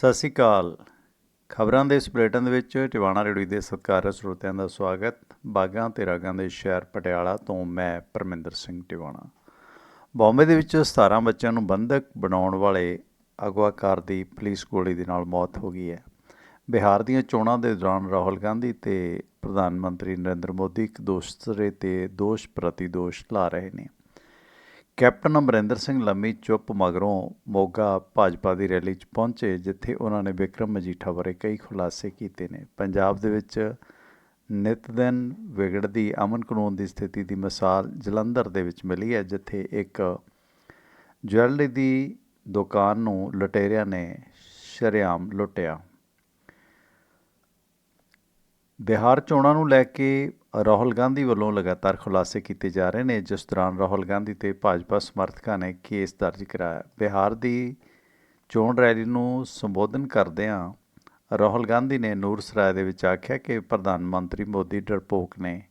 ਸਤਿ ਸ਼੍ਰੀ ਅਕਾਲ। ਖਬਰਾਂ ਦੇ ਇਸ ਬੁਲੇਟਿਨ ਦੇ ਵਿੱਚ ਟਿਵਾਣਾ ਰੇਡੀਓ ਦੇ ਸਤਿਕਾਰਯੋਗ ਸਰੋਤਿਆਂ ਦਾ ਸਵਾਗਤ। ਬਾਗਾਂ ਤੇ ਰਾਗਾਂ ਦੇ ਸ਼ਹਿਰ ਪਟਿਆਲਾ ਤੋਂ ਮੈਂ ਪਰਮਿੰਦਰ ਸਿੰਘ ਟਿਵਾਣਾ। ਬੰਬੇ ਦੇ ਵਿੱਚ 17 ਬੱਚਿਆਂ ਨੂੰ ਬੰਧਕ ਬਣਾਉਣ ਵਾਲੇ ਅਗਵਾਕਾਰ ਦੀ ਪੁਲਿਸ ਗੋਲੀ ਦੇ ਨਾਲ ਮੌਤ ਹੋ ਗਈ ਹੈ। ਬਿਹਾਰ ਦੀਆਂ ਚੋਣਾਂ ਦੇ ਦੌਰਾਨ ਰਾਹੁਲ ਗਾਂਧੀ ਤੇ ਪ੍ਰਧਾਨ ਮੰਤਰੀ ਨਰਿੰਦਰ ਮੋਦੀ ਇੱਕ ਦੂਸਰੇ ਤੇ ਦੋਸ਼ ਪ੍ਰਤੀ ਦੋਸ਼ ਲਾ ਰਹੇ ਨੇ। ਕੈਪਟਨ ਅਮਰਿੰਦਰ ਸਿੰਘ ਲੰਮੀ ਚੁੱਪ ਮਗਰੋਂ ਮੋਗਾ ਭਾਜਪਾ ਦੀ ਰੈਲੀ 'ਚ ਪਹੁੰਚੇ, ਜਿੱਥੇ ਉਹਨਾਂ ਨੇ ਵਿਕਰਮ ਮਜੀਠਾ ਬਾਰੇ ਕਈ ਖੁਲਾਸੇ ਕੀਤੇ ਨੇ। ਪੰਜਾਬ ਦੇ ਵਿੱਚ ਨਿਤ ਦਿਨ ਵਿਗੜਦੀ ਅਮਨ ਕਾਨੂੰਨ ਦੀ ਸਥਿਤੀ ਦੀ ਮਿਸਾਲ ਜਲੰਧਰ ਦੇ ਵਿੱਚ ਮਿਲੀ ਹੈ, ਜਿੱਥੇ ਇੱਕ ਜਵੈਲਰੀ ਦੀ ਦੁਕਾਨ ਨੂੰ ਲੁਟੇਰਿਆਂ ਨੇ ਸ਼ਰੇਆਮ ਲੁੱਟਿਆ। ਬਿਹਾਰ ਚੋਣਾਂ ਨੂੰ ਲੈ ਕੇ ਰਾਹੁਲ ਗਾਂਧੀ ਵੱਲੋਂ ਲਗਾਤਾਰ ਖੁਲਾਸੇ ਕੀਤੇ ਜਾ ਰਹੇ ਨੇ। ਜਿਸ ਦੌਰਾਨ ਰਾਹੁਲ ਗਾਂਧੀ ਤੇ ਭਾਜਪਾ ਸਮਰਥਕਾਂ ਨੇ ਕੇਸ ਦਰਜ ਕਰਾਇਆ। ਬਿਹਾਰ ਦੀ ਚੋਣ ਰੈਲੀ ਨੂੰ ਸੰਬੋਧਨ ਕਰਦਿਆਂ ਰਾਹੁਲ ਗਾਂਧੀ ਨੇ ਨੂਰ ਸਰਾਏ ਦੇ ਵਿੱਚ ਆਖਿਆ ਕਿ ਪ੍ਰਧਾਨ ਮੰਤਰੀ ਮੋਦੀ ਡਰਪੋਕ ਨੇ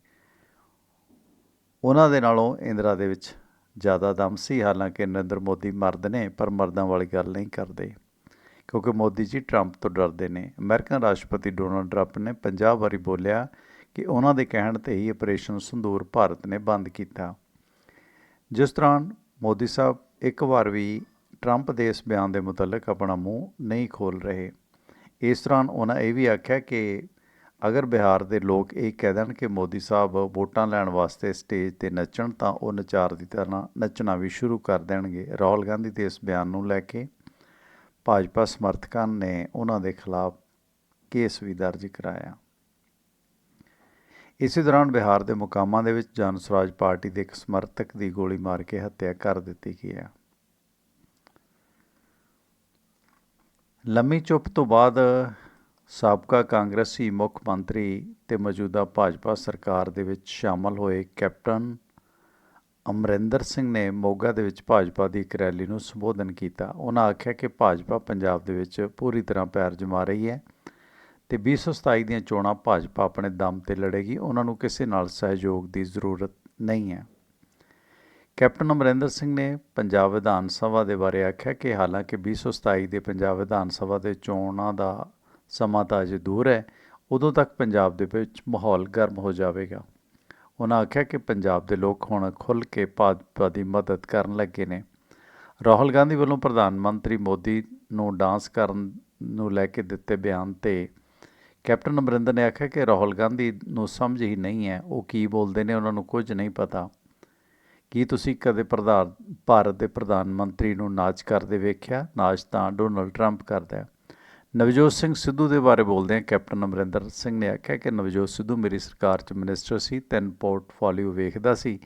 ਉਹਨਾਂ ਦੇ ਨਾਲੋਂ ਇੰਦਰਾ ਦੇ ਵਿੱਚ ਜ਼ਿਆਦਾ ਦਮ ਸੀ। ਹਾਲਾਂਕਿ ਨਰਿੰਦਰ ਮੋਦੀ ਮਰਦ ਨੇ, ਪਰ ਮਰਦਾਂ ਵਾਲੀ ਗੱਲ ਨਹੀਂ ਕਰਦੇ। ਕਿਉਂਕਿ ਮੋਦੀ ਜੀ ਟਰੰਪ ਤੋਂ ਡਰਦੇ ਨੇ। ਅਮਰੀਕਨ ਰਾਸ਼ਟਰਪਤੀ ਡੋਨਾਲਡ ਟਰੰਪ ਨੇ 50 ਵਾਰੀ ਬੋਲਿਆ ਕਿ ਉਹਨਾਂ ਦੇ ਕਹਿਣ ਤੇ ਹੀ ਆਪਰੇਸ਼ਨ ਸੰਦੂਰ ਭਾਰਤ ਨੇ ਬੰਦ ਕੀਤਾ। ਜਿਸ ਦੌਰਾਨ ਮੋਦੀ ਸਾਹਿਬ ਇੱਕ ਵਾਰ ਵੀ ਟਰੰਪ ਦੇ ਇਸ ਬਿਆਨ ਦੇ ਮੁਤਲਕ ਆਪਣਾ ਮੂੰਹ ਨਹੀਂ ਖੋਲ ਰਹੇ। ਇਸ ਦੌਰਾਨ ਉਹਨਾਂ ਇਹ ਵੀ ਆਖਿਆ ਕਿ ਅਗਰ ਬਿਹਾਰ ਦੇ ਲੋਕ ਇਹ ਕਹਿ ਦੇਣ ਕਿ ਮੋਦੀ ਸਾਹਿਬ ਵੋਟਾਂ ਲੈਣ ਵਾਸਤੇ ਸਟੇਜ ਤੇ ਨੱਚਣ ਤਾਂ ਉਹ ਨਚਾਰ ਦੀ ਤਰ੍ਹਾਂ ਨੱਚਣਾ ਵੀ ਸ਼ੁਰੂ ਕਰ ਦੇਣਗੇ। ਰਾਹੁਲ ਗਾਂਧੀ ਦੇ ਇਸ ਬਿਆਨ ਨੂੰ ਲੈ ਕੇ ਭਾਜਪਾ ਸਮਰਥਕਾਂ ਨੇ ਉਹਨਾਂ ਦੇ ਖਿਲਾਫ ਕੇਸ ਵੀ ਦਰਜ ਕਰਾਇਆ। ਇਸੇ ਦੌਰਾਨ ਬਿਹਾਰ ਦੇ ਮੁਕਾਮਾਂ ਦੇ ਵਿੱਚ ਜਨ ਸਵਰਾਜ ਪਾਰਟੀ ਦੇ ਇੱਕ ਸਮਰਥਕ ਦੀ ਗੋਲੀ ਮਾਰ ਕੇ ਹੱਤਿਆ ਕਰ ਦਿੱਤੀ ਗਈ ਹੈ। ਲੰਮੀ ਚੁੱਪ ਤੋਂ ਬਾਅਦ ਸਾਬਕਾ ਕਾਂਗਰਸੀ ਮੁੱਖ ਮੰਤਰੀ ਤੇ ਮੌਜੂਦਾ ਭਾਜਪਾ ਸਰਕਾਰ ਦੇ ਵਿੱਚ ਸ਼ਾਮਲ ਹੋਏ ਕੈਪਟਨ ਅਮਰਿੰਦਰ ਸਿੰਘ ਨੇ ਮੋਗਾ ਦੇ ਵਿੱਚ ਭਾਜਪਾ ਦੀ ਇੱਕ ਰੈਲੀ ਨੂੰ ਸੰਬੋਧਨ ਕੀਤਾ। ਉਹਨਾਂ ਆਖਿਆ ਕਿ ਭਾਜਪਾ ਪੰਜਾਬ ਦੇ ਵਿੱਚ ਪੂਰੀ ਤਰ੍ਹਾਂ ਪੈਰ ਜਮਾ ਰਹੀ ਹੈ ਤੇ 2027 ਦੀਆਂ ਚੋਣਾਂ ਭਾਜਪਾ ਆਪਣੇ ਦਮ ਤੇ ਲੜੇਗੀ। ਉਹਨਾਂ ਨੂੰ ਕਿਸੇ ਨਾਲ ਸਹਿਯੋਗ ਦੀ ਜ਼ਰੂਰਤ ਨਹੀਂ ਹੈ। ਕੈਪਟਨ ਅਮਰਿੰਦਰ ਸਿੰਘ ਨੇ ਪੰਜਾਬ ਵਿਧਾਨ ਸਭਾ ਦੇ ਬਾਰੇ ਆਖਿਆ ਕਿ ਹਾਲਾਂਕਿ 2027 ਦੇ ਪੰਜਾਬ ਵਿਧਾਨ ਸਭਾ ਦੇ ਚੋਣਾਂ ਦਾ ਸਮਾਂ ਤਾਂ ਅਜੇ ਦੂਰ ਹੈ। ਉਦੋਂ ਤੱਕ ਪੰਜਾਬ ਦੇ ਵਿੱਚ ਮਾਹੌਲ ਗਰਮ ਹੋ ਜਾਵੇਗਾ। ਉਹਨਾਂ ਆਖਿਆ ਕਿ ਪੰਜਾਬ ਦੇ ਲੋਕ ਹੁਣ ਖੁੱਲ੍ਹ ਕੇ ਭਾਜਪਾ ਦੀ ਮਦਦ ਕਰਨ ਲੱਗੇ ਨੇ। ਰਾਹੁਲ ਗਾਂਧੀ ਵੱਲੋਂ ਪ੍ਰਧਾਨ ਮੰਤਰੀ ਮੋਦੀ ਨੂੰ ਡਾਂਸ ਕਰਨ ਨੂੰ ਲੈ ਕੇ ਦਿੱਤੇ ਬਿਆਨ ਤੇ ਕੈਪਟਨ ਅਮਰਿੰਦਰ ਨੇ ਆਖਿਆ ਕਿ ਰਾਹੁਲ ਗਾਂਧੀ ਨੂੰ ਸਮਝ ਹੀ ਨਹੀਂ ਹੈ, ਉਹ ਕੀ ਬੋਲਦੇ ਨੇ ਉਹਨਾਂ ਨੂੰ ਕੁਝ ਨਹੀਂ ਪਤਾ। ਕੀ ਤੁਸੀਂ ਕਦੇ ਪ੍ਰਧਾਨ, ਭਾਰਤ ਦੇ ਪ੍ਰਧਾਨ ਮੰਤਰੀ ਨੂੰ ਨਾਚ ਕਰਦੇ ਵੇਖਿਆ? ਨਾਚ ਤਾਂ ਡੋਨਲਡ ਟਰੰਪ ਕਰਦਾ ਹੈ। ਨਵਜੋਤ ਸਿੰਘ ਸਿੱਧੂ ਦੇ ਬਾਰੇ ਬੋਲਦੇ ਆ ਕੈਪਟਨ ਅਮਰਿੰਦਰ ਸਿੰਘ ਨੇ ਆਖਿਆ ਕਿ ਨਵਜੋਤ ਸਿੱਧੂ ਮੇਰੀ ਸਰਕਾਰ 'ਚ ਮਿਨਿਸਟਰ ਸੀ, ਤਿੰਨ ਪੋਰਟਫੋਲੀਓ ਵੇਖਦਾ ਸੀ।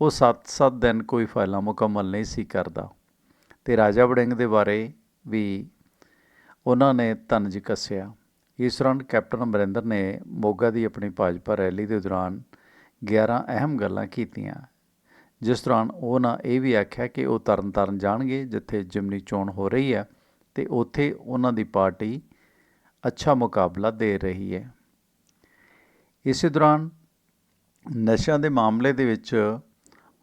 ਉਹ 7-7 ਦਿਨ ਕੋਈ ਫਾਈਲਾਂ ਮੁਕੰਮਲ ਨਹੀਂ ਸੀ ਕਰਦਾ। ਤੇ ਰਾਜਾ ਵੜਿੰਗ ਦੇ ਬਾਰੇ ਵੀ ਉਹਨਾਂ ਨੇ ਤਨਜ ਕੱਸਿਆ। ਇਸ ਦੌਰਾਨ ਕੈਪਟਨ ਅਮਰਿੰਦਰ ਨੇ ਮੋਗਾ ਦੀ ਆਪਣੀ ਭਾਜਪਾ ਰੈਲੀ ਦੇ ਦੌਰਾਨ 11 ਅਹਿਮ ਗੱਲਾਂ ਕੀਤੀਆਂ। ਜਿਸ ਦੌਰਾਨ ਉਹਨਾਂ ਇਹ ਵੀ ਆਖਿਆ ਕਿ ਉਹ ਤਰਨਤਾਰਨ ਜਾਣਗੇ, ਜਿੱਥੇ ਜਿਮਨੀ ਚੋਣ ਹੋ ਰਹੀ ਹੈ। ਤੇ ਉੱਥੇ ਉਹਨਾਂ ਦੀ ਪਾਰਟੀ ਅੱਛਾ ਮੁਕਾਬਲਾ ਦੇ ਰਹੀ ਹੈ। ਇਸੇ ਦੌਰਾਨ ਨਸ਼ਿਆਂ ਦੇ ਮਾਮਲੇ ਦੇ ਵਿੱਚ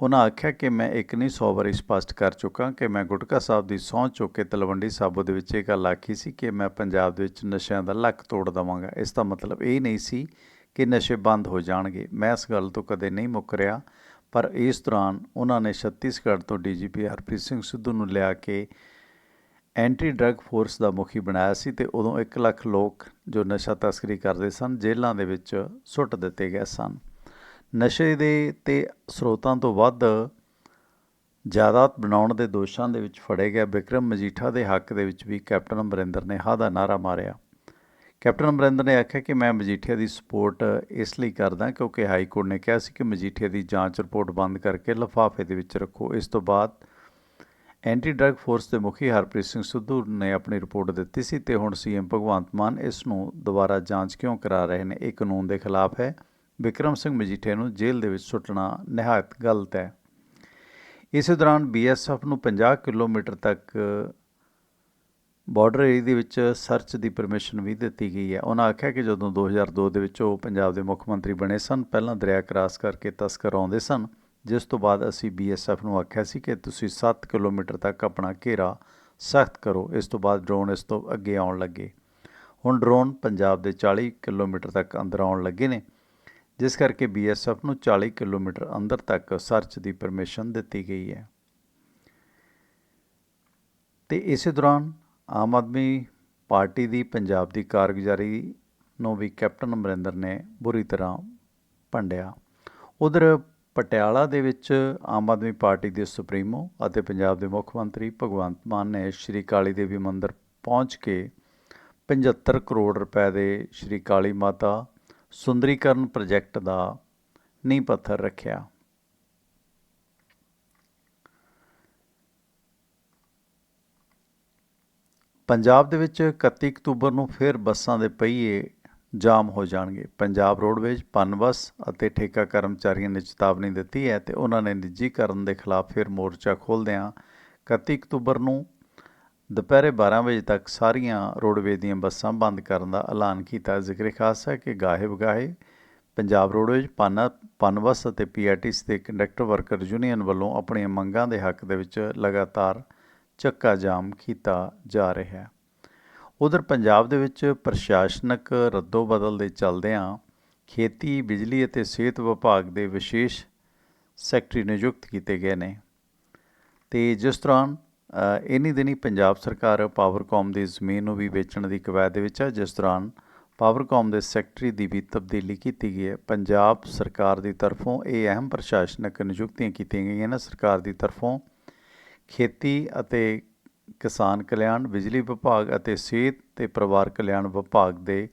ਉਹਨਾਂ ਆਖਿਆ ਕਿ ਮੈਂ ਇੱਕ ਨਹੀਂ 100 ਵਾਰੀ ਸਪਸ਼ਟ ਕਰ ਚੁੱਕਾ ਕਿ ਮੈਂ ਗੁਟਕਾ ਸਾਹਿਬ ਦੀ ਸਹੁੰ ਚੁੱਕ ਕੇ ਤਲਵੰਡੀ ਸਾਬੋ ਦੇ ਵਿੱਚ ਇਹ ਗੱਲ ਆਖੀ ਸੀ ਕਿ ਮੈਂ ਪੰਜਾਬ ਦੇ ਵਿੱਚ ਨਸ਼ਿਆਂ ਦਾ ਲੱਕ ਤੋੜ ਦਵਾਂਗਾ। ਇਸ ਦਾ ਮਤਲਬ ਇਹ ਨਹੀਂ ਸੀ ਕਿ ਨਸ਼ੇ ਬੰਦ ਹੋ ਜਾਣਗੇ। ਮੈਂ ਇਸ ਗੱਲ ਤੋਂ ਕਦੇ ਨਹੀਂ ਮੁੱਕਰਿਆ ਪਰ ਇਸ ਦੌਰਾਨ ਉਹਨਾਂ ਨੇ ਛੱਤੀਸਗੜ੍ਹ ਤੋਂ ਡੀਜੀਪੀ ਹਰਪ੍ਰੀਤ ਸਿੰਘ ਸਿੱਧੂ ਨੂੰ ਲਿਆ ਕੇ ਐਂਟੀ ਡਰੱਗ ਫੋਰਸ ਦਾ ਮੁਖੀ ਬਣਾਇਆ ਸੀ ਤੇ ਉਦੋਂ 1 ਲੱਖ ਲੋਕ ਜੋ ਨਸ਼ਾ ਤਸਕਰੀ ਕਰਦੇ ਸਨ, ਜੇਲ੍ਹਾਂ ਦੇ ਵਿੱਚ ਸੁੱਟ ਦਿੱਤੇ ਗਏ ਸਨ। ਨਸ਼ੇ ਦੇ ਤੇ ਸਰੋਤਾਂ ਤੋਂ ਵੱਧ ਜਾਇਦਾਦ ਬਣਾਉਣ ਦੇ ਦੋਸ਼ਾਂ ਦੇ ਵਿੱਚ ਫੜੇ ਗਿਆ ਵਿਕਰਮ ਮਜੀਠਾ ਦੇ ਹੱਕ ਦੇ ਵਿੱਚ ਵੀ ਕੈਪਟਨ ਅਮਰਿੰਦਰ ਨੇ ਹਾ ਦਾ ਨਾਰਾ ਮਾਰਿਆ। ਕੈਪਟਨ ਅਮਰਿੰਦਰ ਨੇ ਆਖਿਆ ਕਿ ਮੈਂ ਮਜੀਠੀਆ ਦੀ ਸਪੋਰਟ ਇਸ ਲਈ ਕਰਦਾ ਕਿਉਂਕਿ ਹਾਈ ਕੋਰਟ ਨੇ ਕਿਹਾ ਸੀ ਕਿ ਮਜੀਠੀਆ ਦੀ ਜਾਂਚ ਰਿਪੋਰਟ ਬੰਦ ਕਰਕੇ ਲਿਫਾਫੇ ਦੇ ਵਿੱਚ ਰੱਖੋ। ਇਸ ਤੋਂ ਬਾਅਦ ਐਂਟੀ ਡਰੱਗ ਫੋਰਸ ਦੇ ਮੁਖੀ ਹਰਪ੍ਰੀਤ ਸਿੰਘ ਸਿੱਧੂ ਨੇ ਆਪਣੀ ਰਿਪੋਰਟ ਦਿੱਤੀ ਸੀ ਤੇ ਹੁਣ ਸੀਐਮ ਭਗਵੰਤ ਮਾਨ ਇਸ ਨੂੰ ਦੁਬਾਰਾ ਜਾਂਚ ਕਿਉਂ ਕਰਾ ਰਹੇ ਨੇ? ਇਹ ਕਾਨੂੰਨ ਦੇ ਖਿਲਾਫ ਹੈ। ਵਿਕਰਮ ਸਿੰਘ ਮਜੀਠੇ ਨੂੰ ਜੇਲ੍ਹ ਦੇ ਵਿੱਚ ਸੁੱਟਣਾ ਨਿਹਾਇਤ ਗਲਤ ਹੈ। ਇਸੇ ਦੌਰਾਨ ਬੀਐਸਐਫ ਨੂੰ 50 ਕਿਲੋਮੀਟਰ ਤੱਕ ਬਾਰਡਰ ਏਰੀਆ ਦੇ ਵਿੱਚ ਸਰਚ ਦੀ ਪਰਮਿਸ਼ਨ ਵੀ ਦਿੱਤੀ ਗਈ ਹੈ। ਉਹਨਾਂ ਆਖਿਆ ਕਿ ਜਦੋਂ 2002 ਦੇ ਵਿੱਚ ਉਹ ਪੰਜਾਬ ਦੇ ਮੁੱਖ ਮੰਤਰੀ ਬਣੇ ਸਨ, ਪਹਿਲਾਂ ਦਰਿਆ ਕਰਾਸ ਕਰਕੇ ਤਸਕਰ ਆਉਂਦੇ ਸਨ ਜਿਸ ਤੋਂ ਬਾਅਦ ਅਸੀਂ ਬੀਐਸਐਫ ਨੂੰ ਆਖਿਆ ਸੀ ਕਿ ਤੁਸੀਂ 7 ਕਿਲੋਮੀਟਰ ਤੱਕ ਆਪਣਾ ਘੇਰਾ ਸਖਤ ਕਰੋ। ਇਸ ਤੋਂ ਬਾਅਦ ਡਰੋਨ ਇਸ ਤੋਂ ਅੱਗੇ ਆਉਣ ਲੱਗੇ। ਹੁਣ ਡਰੋਨ ਪੰਜਾਬ ਦੇ 40 ਕਿਲੋਮੀਟਰ ਤੱਕ ਅੰਦਰ ਆਉਣ ਲੱਗੇ ਨੇ, ਜਿਸ ਕਰਕੇ ਬੀਐਸਐਫ ਨੂੰ 40 ਕਿਲੋਮੀਟਰ ਅੰਦਰ ਤੱਕ ਸਰਚ ਦੀ ਪਰਮਿਸ਼ਨ ਦਿੱਤੀ ਗਈ ਹੈ। ਤੇ ਇਸੇ ਦੌਰਾਨ ਆਮ ਆਦਮੀ ਪਾਰਟੀ ਦੀ ਪੰਜਾਬ ਦੀ ਕਾਰਗੁਜ਼ਾਰੀ ਨੂੰ ਵੀ ਕੈਪਟਨ ਅਮਰਿੰਦਰ ਨੇ ਬੁਰੀ ਤਰ੍ਹਾਂ ਭੰਡਿਆ। ਉਧਰ ਪਟਿਆਲਾ ਦੇ ਵਿੱਚ ਆਮ ਆਦਮੀ ਪਾਰਟੀ ਦੇ ਸੁਪਰੀਮੋ ਅਤੇ ਪੰਜਾਬ ਦੇ ਮੁੱਖ ਮੰਤਰੀ ਭਗਵੰਤ ਮਾਨ ਨੇ ਸ਼੍ਰੀ ਕਾਲੀ ਦੇਵੀ ਮੰਦਿਰ ਪਹੁੰਚ ਕੇ 75 ਕਰੋੜ ਰੁਪਏ ਦੇ ਸ਼੍ਰੀ ਕਾਲੀ ਮਾਤਾ ਸੁੰਦਰੀਕਰਨ ਪ੍ਰੋਜੈਕਟ ਦਾ ਨੀਂਹ ਪੱਥਰ ਰੱਖਿਆ। ਪੰਜਾਬ ਦੇ ਵਿੱਚ 31 ਅਕਤੂਬਰ ਨੂੰ ਫਿਰ ਬੱਸਾਂ ਦੇ ਪਹੀਏ ਜਾਮ ਹੋ ਜਾਣਗੇ। ਪੰਜਾਬ ਰੋਡਵੇਜ਼, ਪਨਬਸ ਅਤੇ ਠੇਕਾ ਕਰਮਚਾਰੀਆਂ ਨੇ ਚੇਤਾਵਨੀ ਦਿੱਤੀ ਹੈ ਤੇ ਉਹਨਾਂ ਨੇ ਨਿੱਜੀਕਰਨ ਦੇ ਖਿਲਾਫ ਫਿਰ ਮੋਰਚਾ ਖੋਲ੍ਹਦਿਆਂ 31 ਅਕਤੂਬਰ ਨੂੰ ਦੁਪਹਿਰੇ 12 ਵਜੇ ਤੱਕ ਸਾਰੀਆਂ ਰੋਡਵੇਜ਼ ਦੀਆਂ ਬੱਸਾਂ ਬੰਦ ਕਰਨ ਦਾ ਐਲਾਨ ਕੀਤਾ। ਜ਼ਿਕਰ ਖਾਸ ਹੈ ਕਿ ਗਾਹੇ ਬਗਾਹੇ ਪੰਜਾਬ ਰੋਡਵੇਜ਼, ਪਨ, ਪਨਬਸ ਅਤੇ ਪੀਆਰਟੀਸੀ ਦੇ ਕੰਡਕਟਰ ਵਰਕਰ ਯੂਨੀਅਨ ਵੱਲੋਂ ਆਪਣੀਆਂ ਮੰਗਾਂ ਦੇ ਹੱਕ ਦੇ ਵਿੱਚ ਲਗਾਤਾਰ ਚੱਕਾ ਜਾਮ ਕੀਤਾ ਜਾ ਰਿਹਾ ਹੈ। ਉਧਰ ਪੰਜਾਬ ਦੇ ਵਿੱਚ ਪ੍ਰਸ਼ਾਸਨਿਕ ਰੱਦੋ ਬਦਲ ਦੇ ਚੱਲਦਿਆਂ ਖੇਤੀ ਬਿਜਲੀ ਅਤੇ ਸਿਹਤ ਵਿਭਾਗ ਦੇ ਵਿਸ਼ੇਸ਼ ਸੈਕਟਰੀ ਨਿਯੁਕਤ ਕੀਤੇ ਗਏ ਨੇ। ਤੇ ਜਿਸ ਦੌਰਾਨ ਅ, ਇਨੀ ਦਿਨੀ ਪੰਜਾਬ ਸਰਕਾਰ ਪਾਵਰਕਾਮ ਦੀ ਜ਼ਮੀਨ ਨੂੰ ਵੀ ਵੇਚਣ ਦੀ ਕਵਾਇਦ ਦੇ ਵਿੱਚ ਹੈ ਜਿਸ ਦੌਰਾਨ ਪਾਵਰਕਾਮ ਦੇ ਸੈਕਟਰੀ ਦੀ ਵੀ ਤਬਦੀਲੀ ਕੀਤੀ ਗਈ ਹੈ। ਪੰਜਾਬ ਸਰਕਾਰ ਦੀ ਤਰਫੋਂ ਇਹ ਅਹਿਮ ਪ੍ਰਸ਼ਾਸਨਿਕ ਨਿਯੁਕਤੀਆਂ ਕੀਤੀਆਂ ਗਈਆਂ ਨੇ। ਸਰਕਾਰ ਦੀ ਤਰਫੋਂ ਖੇਤੀ ਅਤੇ ਕਿਸਾਨ ਕਲਿਆਣ, ਬਿਜਲੀ ਵਿਭਾਗ ਅਤੇ ਸਿਹਤ ਤੇ ਪਰਿਵਾਰ ਕਲਿਆਣ ਵਿਭਾਗ ਦੇ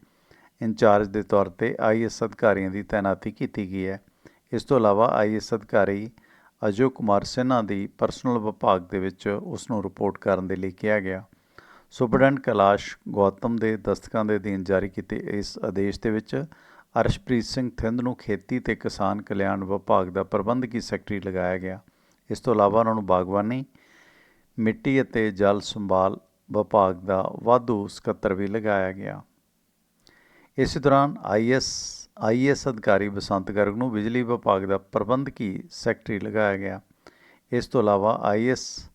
ਇੰਚਾਰਜ ਦੇ ਤੌਰ ਤੇ ਆਈਐਸ ਅਧਿਕਾਰੀਆਂ ਦੀ ਤਾਇਨਾਤੀ ਕੀਤੀ ਗਈ ਹੈ। ਇਸ ਤੋਂ ਇਲਾਵਾ ਆਈਐਸ ਅਧਿਕਾਰੀ ਅਜੋ ਕੁਮਾਰ ਸਿਨਹਾ ਦੀ ਪਰਸਨਲ ਵਿਭਾਗ ਦੇ ਵਿੱਚ ਉਸ ਨੂੰ ਰਿਪੋਰਟ ਕਰਨ ਦੇ ਲਈ ਕਿਹਾ ਗਿਆ। ਸੁਪਰਡੈਂਟ ਕੈਲਾਸ਼ ਗੌਤਮ ਦੇ ਦਸਤਕਾਂ ਦੇ ਅਧੀਨ ਜਾਰੀ ਕੀਤੇ ਇਸ ਆਦੇਸ਼ ਦੇ ਵਿੱਚ ਅਰਸ਼ਪ੍ਰੀਤ ਸਿੰਘ ਥਿੰਦ ਨੂੰ ਖੇਤੀ ਤੇ ਕਿਸਾਨ ਕਲਿਆਣ ਵਿਭਾਗ ਦਾ ਪ੍ਰਬੰਧਕੀ ਸੈਕਟਰੀ ਲਗਾਇਆ ਗਿਆ। ਇਸ ਤੋਂ ਇਲਾਵਾ ਉਹਨਾਂ ਨੂੰ ਬਾਗਬਾਨੀ ਮਿੱਟੀ ਅਤੇ ਜਲ ਸੰਭਾਲ ਵਿਭਾਗ ਦਾ ਵਾਧੂ ਸਕੱਤਰ ਵੀ ਲਗਾਇਆ ਗਿਆ। ਇਸ ਦੌਰਾਨ ਆਈਐਸ ਆਈਐਸ ਅਧਿਕਾਰੀ ਬਸੰਤ ਗਰਗ ਨੂੰ ਬਿਜਲੀ ਵਿਭਾਗ ਦਾ ਪ੍ਰਬੰਧਕੀ ਸੈਕਟਰੀ ਲਗਾਇਆ ਗਿਆ। ਇਸ ਤੋਂ ਇਲਾਵਾ ਆਈਐਸ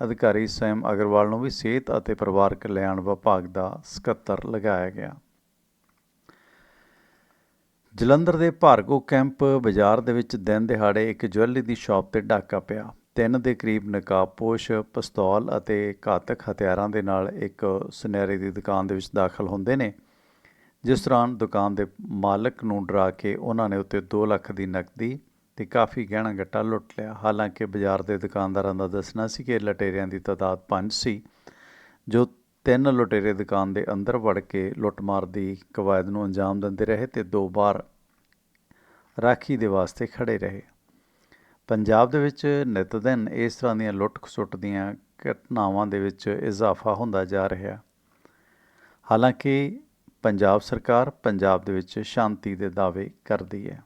ਅਧਿਕਾਰੀ ਸੈਮ ਅਗਰਵਾਲ ਨੂੰ ਵੀ ਸਿਹਤ ਅਤੇ ਪਰਿਵਾਰ ਕਲਿਆਣ ਵਿਭਾਗ ਦਾ ਸਕੱਤਰ ਲਗਾਇਆ ਗਿਆ। ਜਲੰਧਰ ਦੇ ਭਾਰਗੋ ਕੈਂਪ ਬਾਜ਼ਾਰ ਦੇ ਵਿੱਚ ਦਿਨ ਦਿਹਾੜੇ ਇੱਕ ਜਵੈਲਰੀ ਦੀ ਸ਼ਾਪ ਤੇ ਡਾਕਾ ਪਿਆ। ਤਿੰਨ ਦੇ ਕਰੀਬ ਨਕਾਬਪੋਸ਼ ਪਿਸਤੌਲ ਅਤੇ ਘਾਤਕ ਹਥਿਆਰਾਂ ਦੇ ਨਾਲ ਇੱਕ ਸੁਨਹਿਰੇ ਦੀ ਦੁਕਾਨ ਦੇ ਵਿੱਚ ਦਾਖਲ ਹੁੰਦੇ ਨੇ, ਜਿਸ ਦੌਰਾਨ ਦੁਕਾਨ ਦੇ ਮਾਲਕ ਨੂੰ ਡਰਾ ਕੇ ਉਹਨਾਂ ਨੇ ਉੱਤੇ 2 ਲੱਖ ਦੀ ਨਕਦੀ ਤੇ ਕਾਫੀ ਗਹਿਣਾ ਗੱਟਾ ਲੁੱਟ ਲਿਆ। ਹਾਲਾਂਕਿ ਬਾਜ਼ਾਰ ਦੇ ਦੁਕਾਨਦਾਰਾਂ ਦਾ ਦੱਸਣਾ ਸੀ ਕਿ ਲਟੇਰਿਆਂ ਦੀ ਤਾਦਾਦ 5 ਸੀ, ਜੋ ਤਿੰਨ ਲੁਟੇਰੇ ਦੁਕਾਨ ਦੇ ਅੰਦਰ ਵੜ ਕੇ ਲੁੱਟਮਾਰ ਦੀ ਕਵਾਇਦ ਨੂੰ ਅੰਜਾਮ ਦਿੰਦੇ ਰਹੇ ਤੇ ਦੋ ਵਾਰ ਰਾਖੀ ਦੇ ਵਾਸਤੇ ਖੜੇ ਰਹੇ। ਪੰਜਾਬ ਦੇ ਵਿੱਚ ਨਿਤ ਦਿਨ ਇਸ ਤਰ੍ਹਾਂ ਦੀਆਂ ਲੁੱਟ ਖਸੁੱਟ ਦੀਆਂ ਘਟਨਾਵਾਂ ਦੇ ਵਿੱਚ ਇਜ਼ਾਫਾ ਹੁੰਦਾ ਜਾ ਰਿਹਾ। ਹਾਲਾਂਕਿ ਪੰਜਾਬ ਸਰਕਾਰ ਪੰਜਾਬ ਦੇ ਵਿੱਚ ਸ਼ਾਂਤੀ ਦੇ ਦਾਅਵੇ ਕਰਦੀ ਹੈ।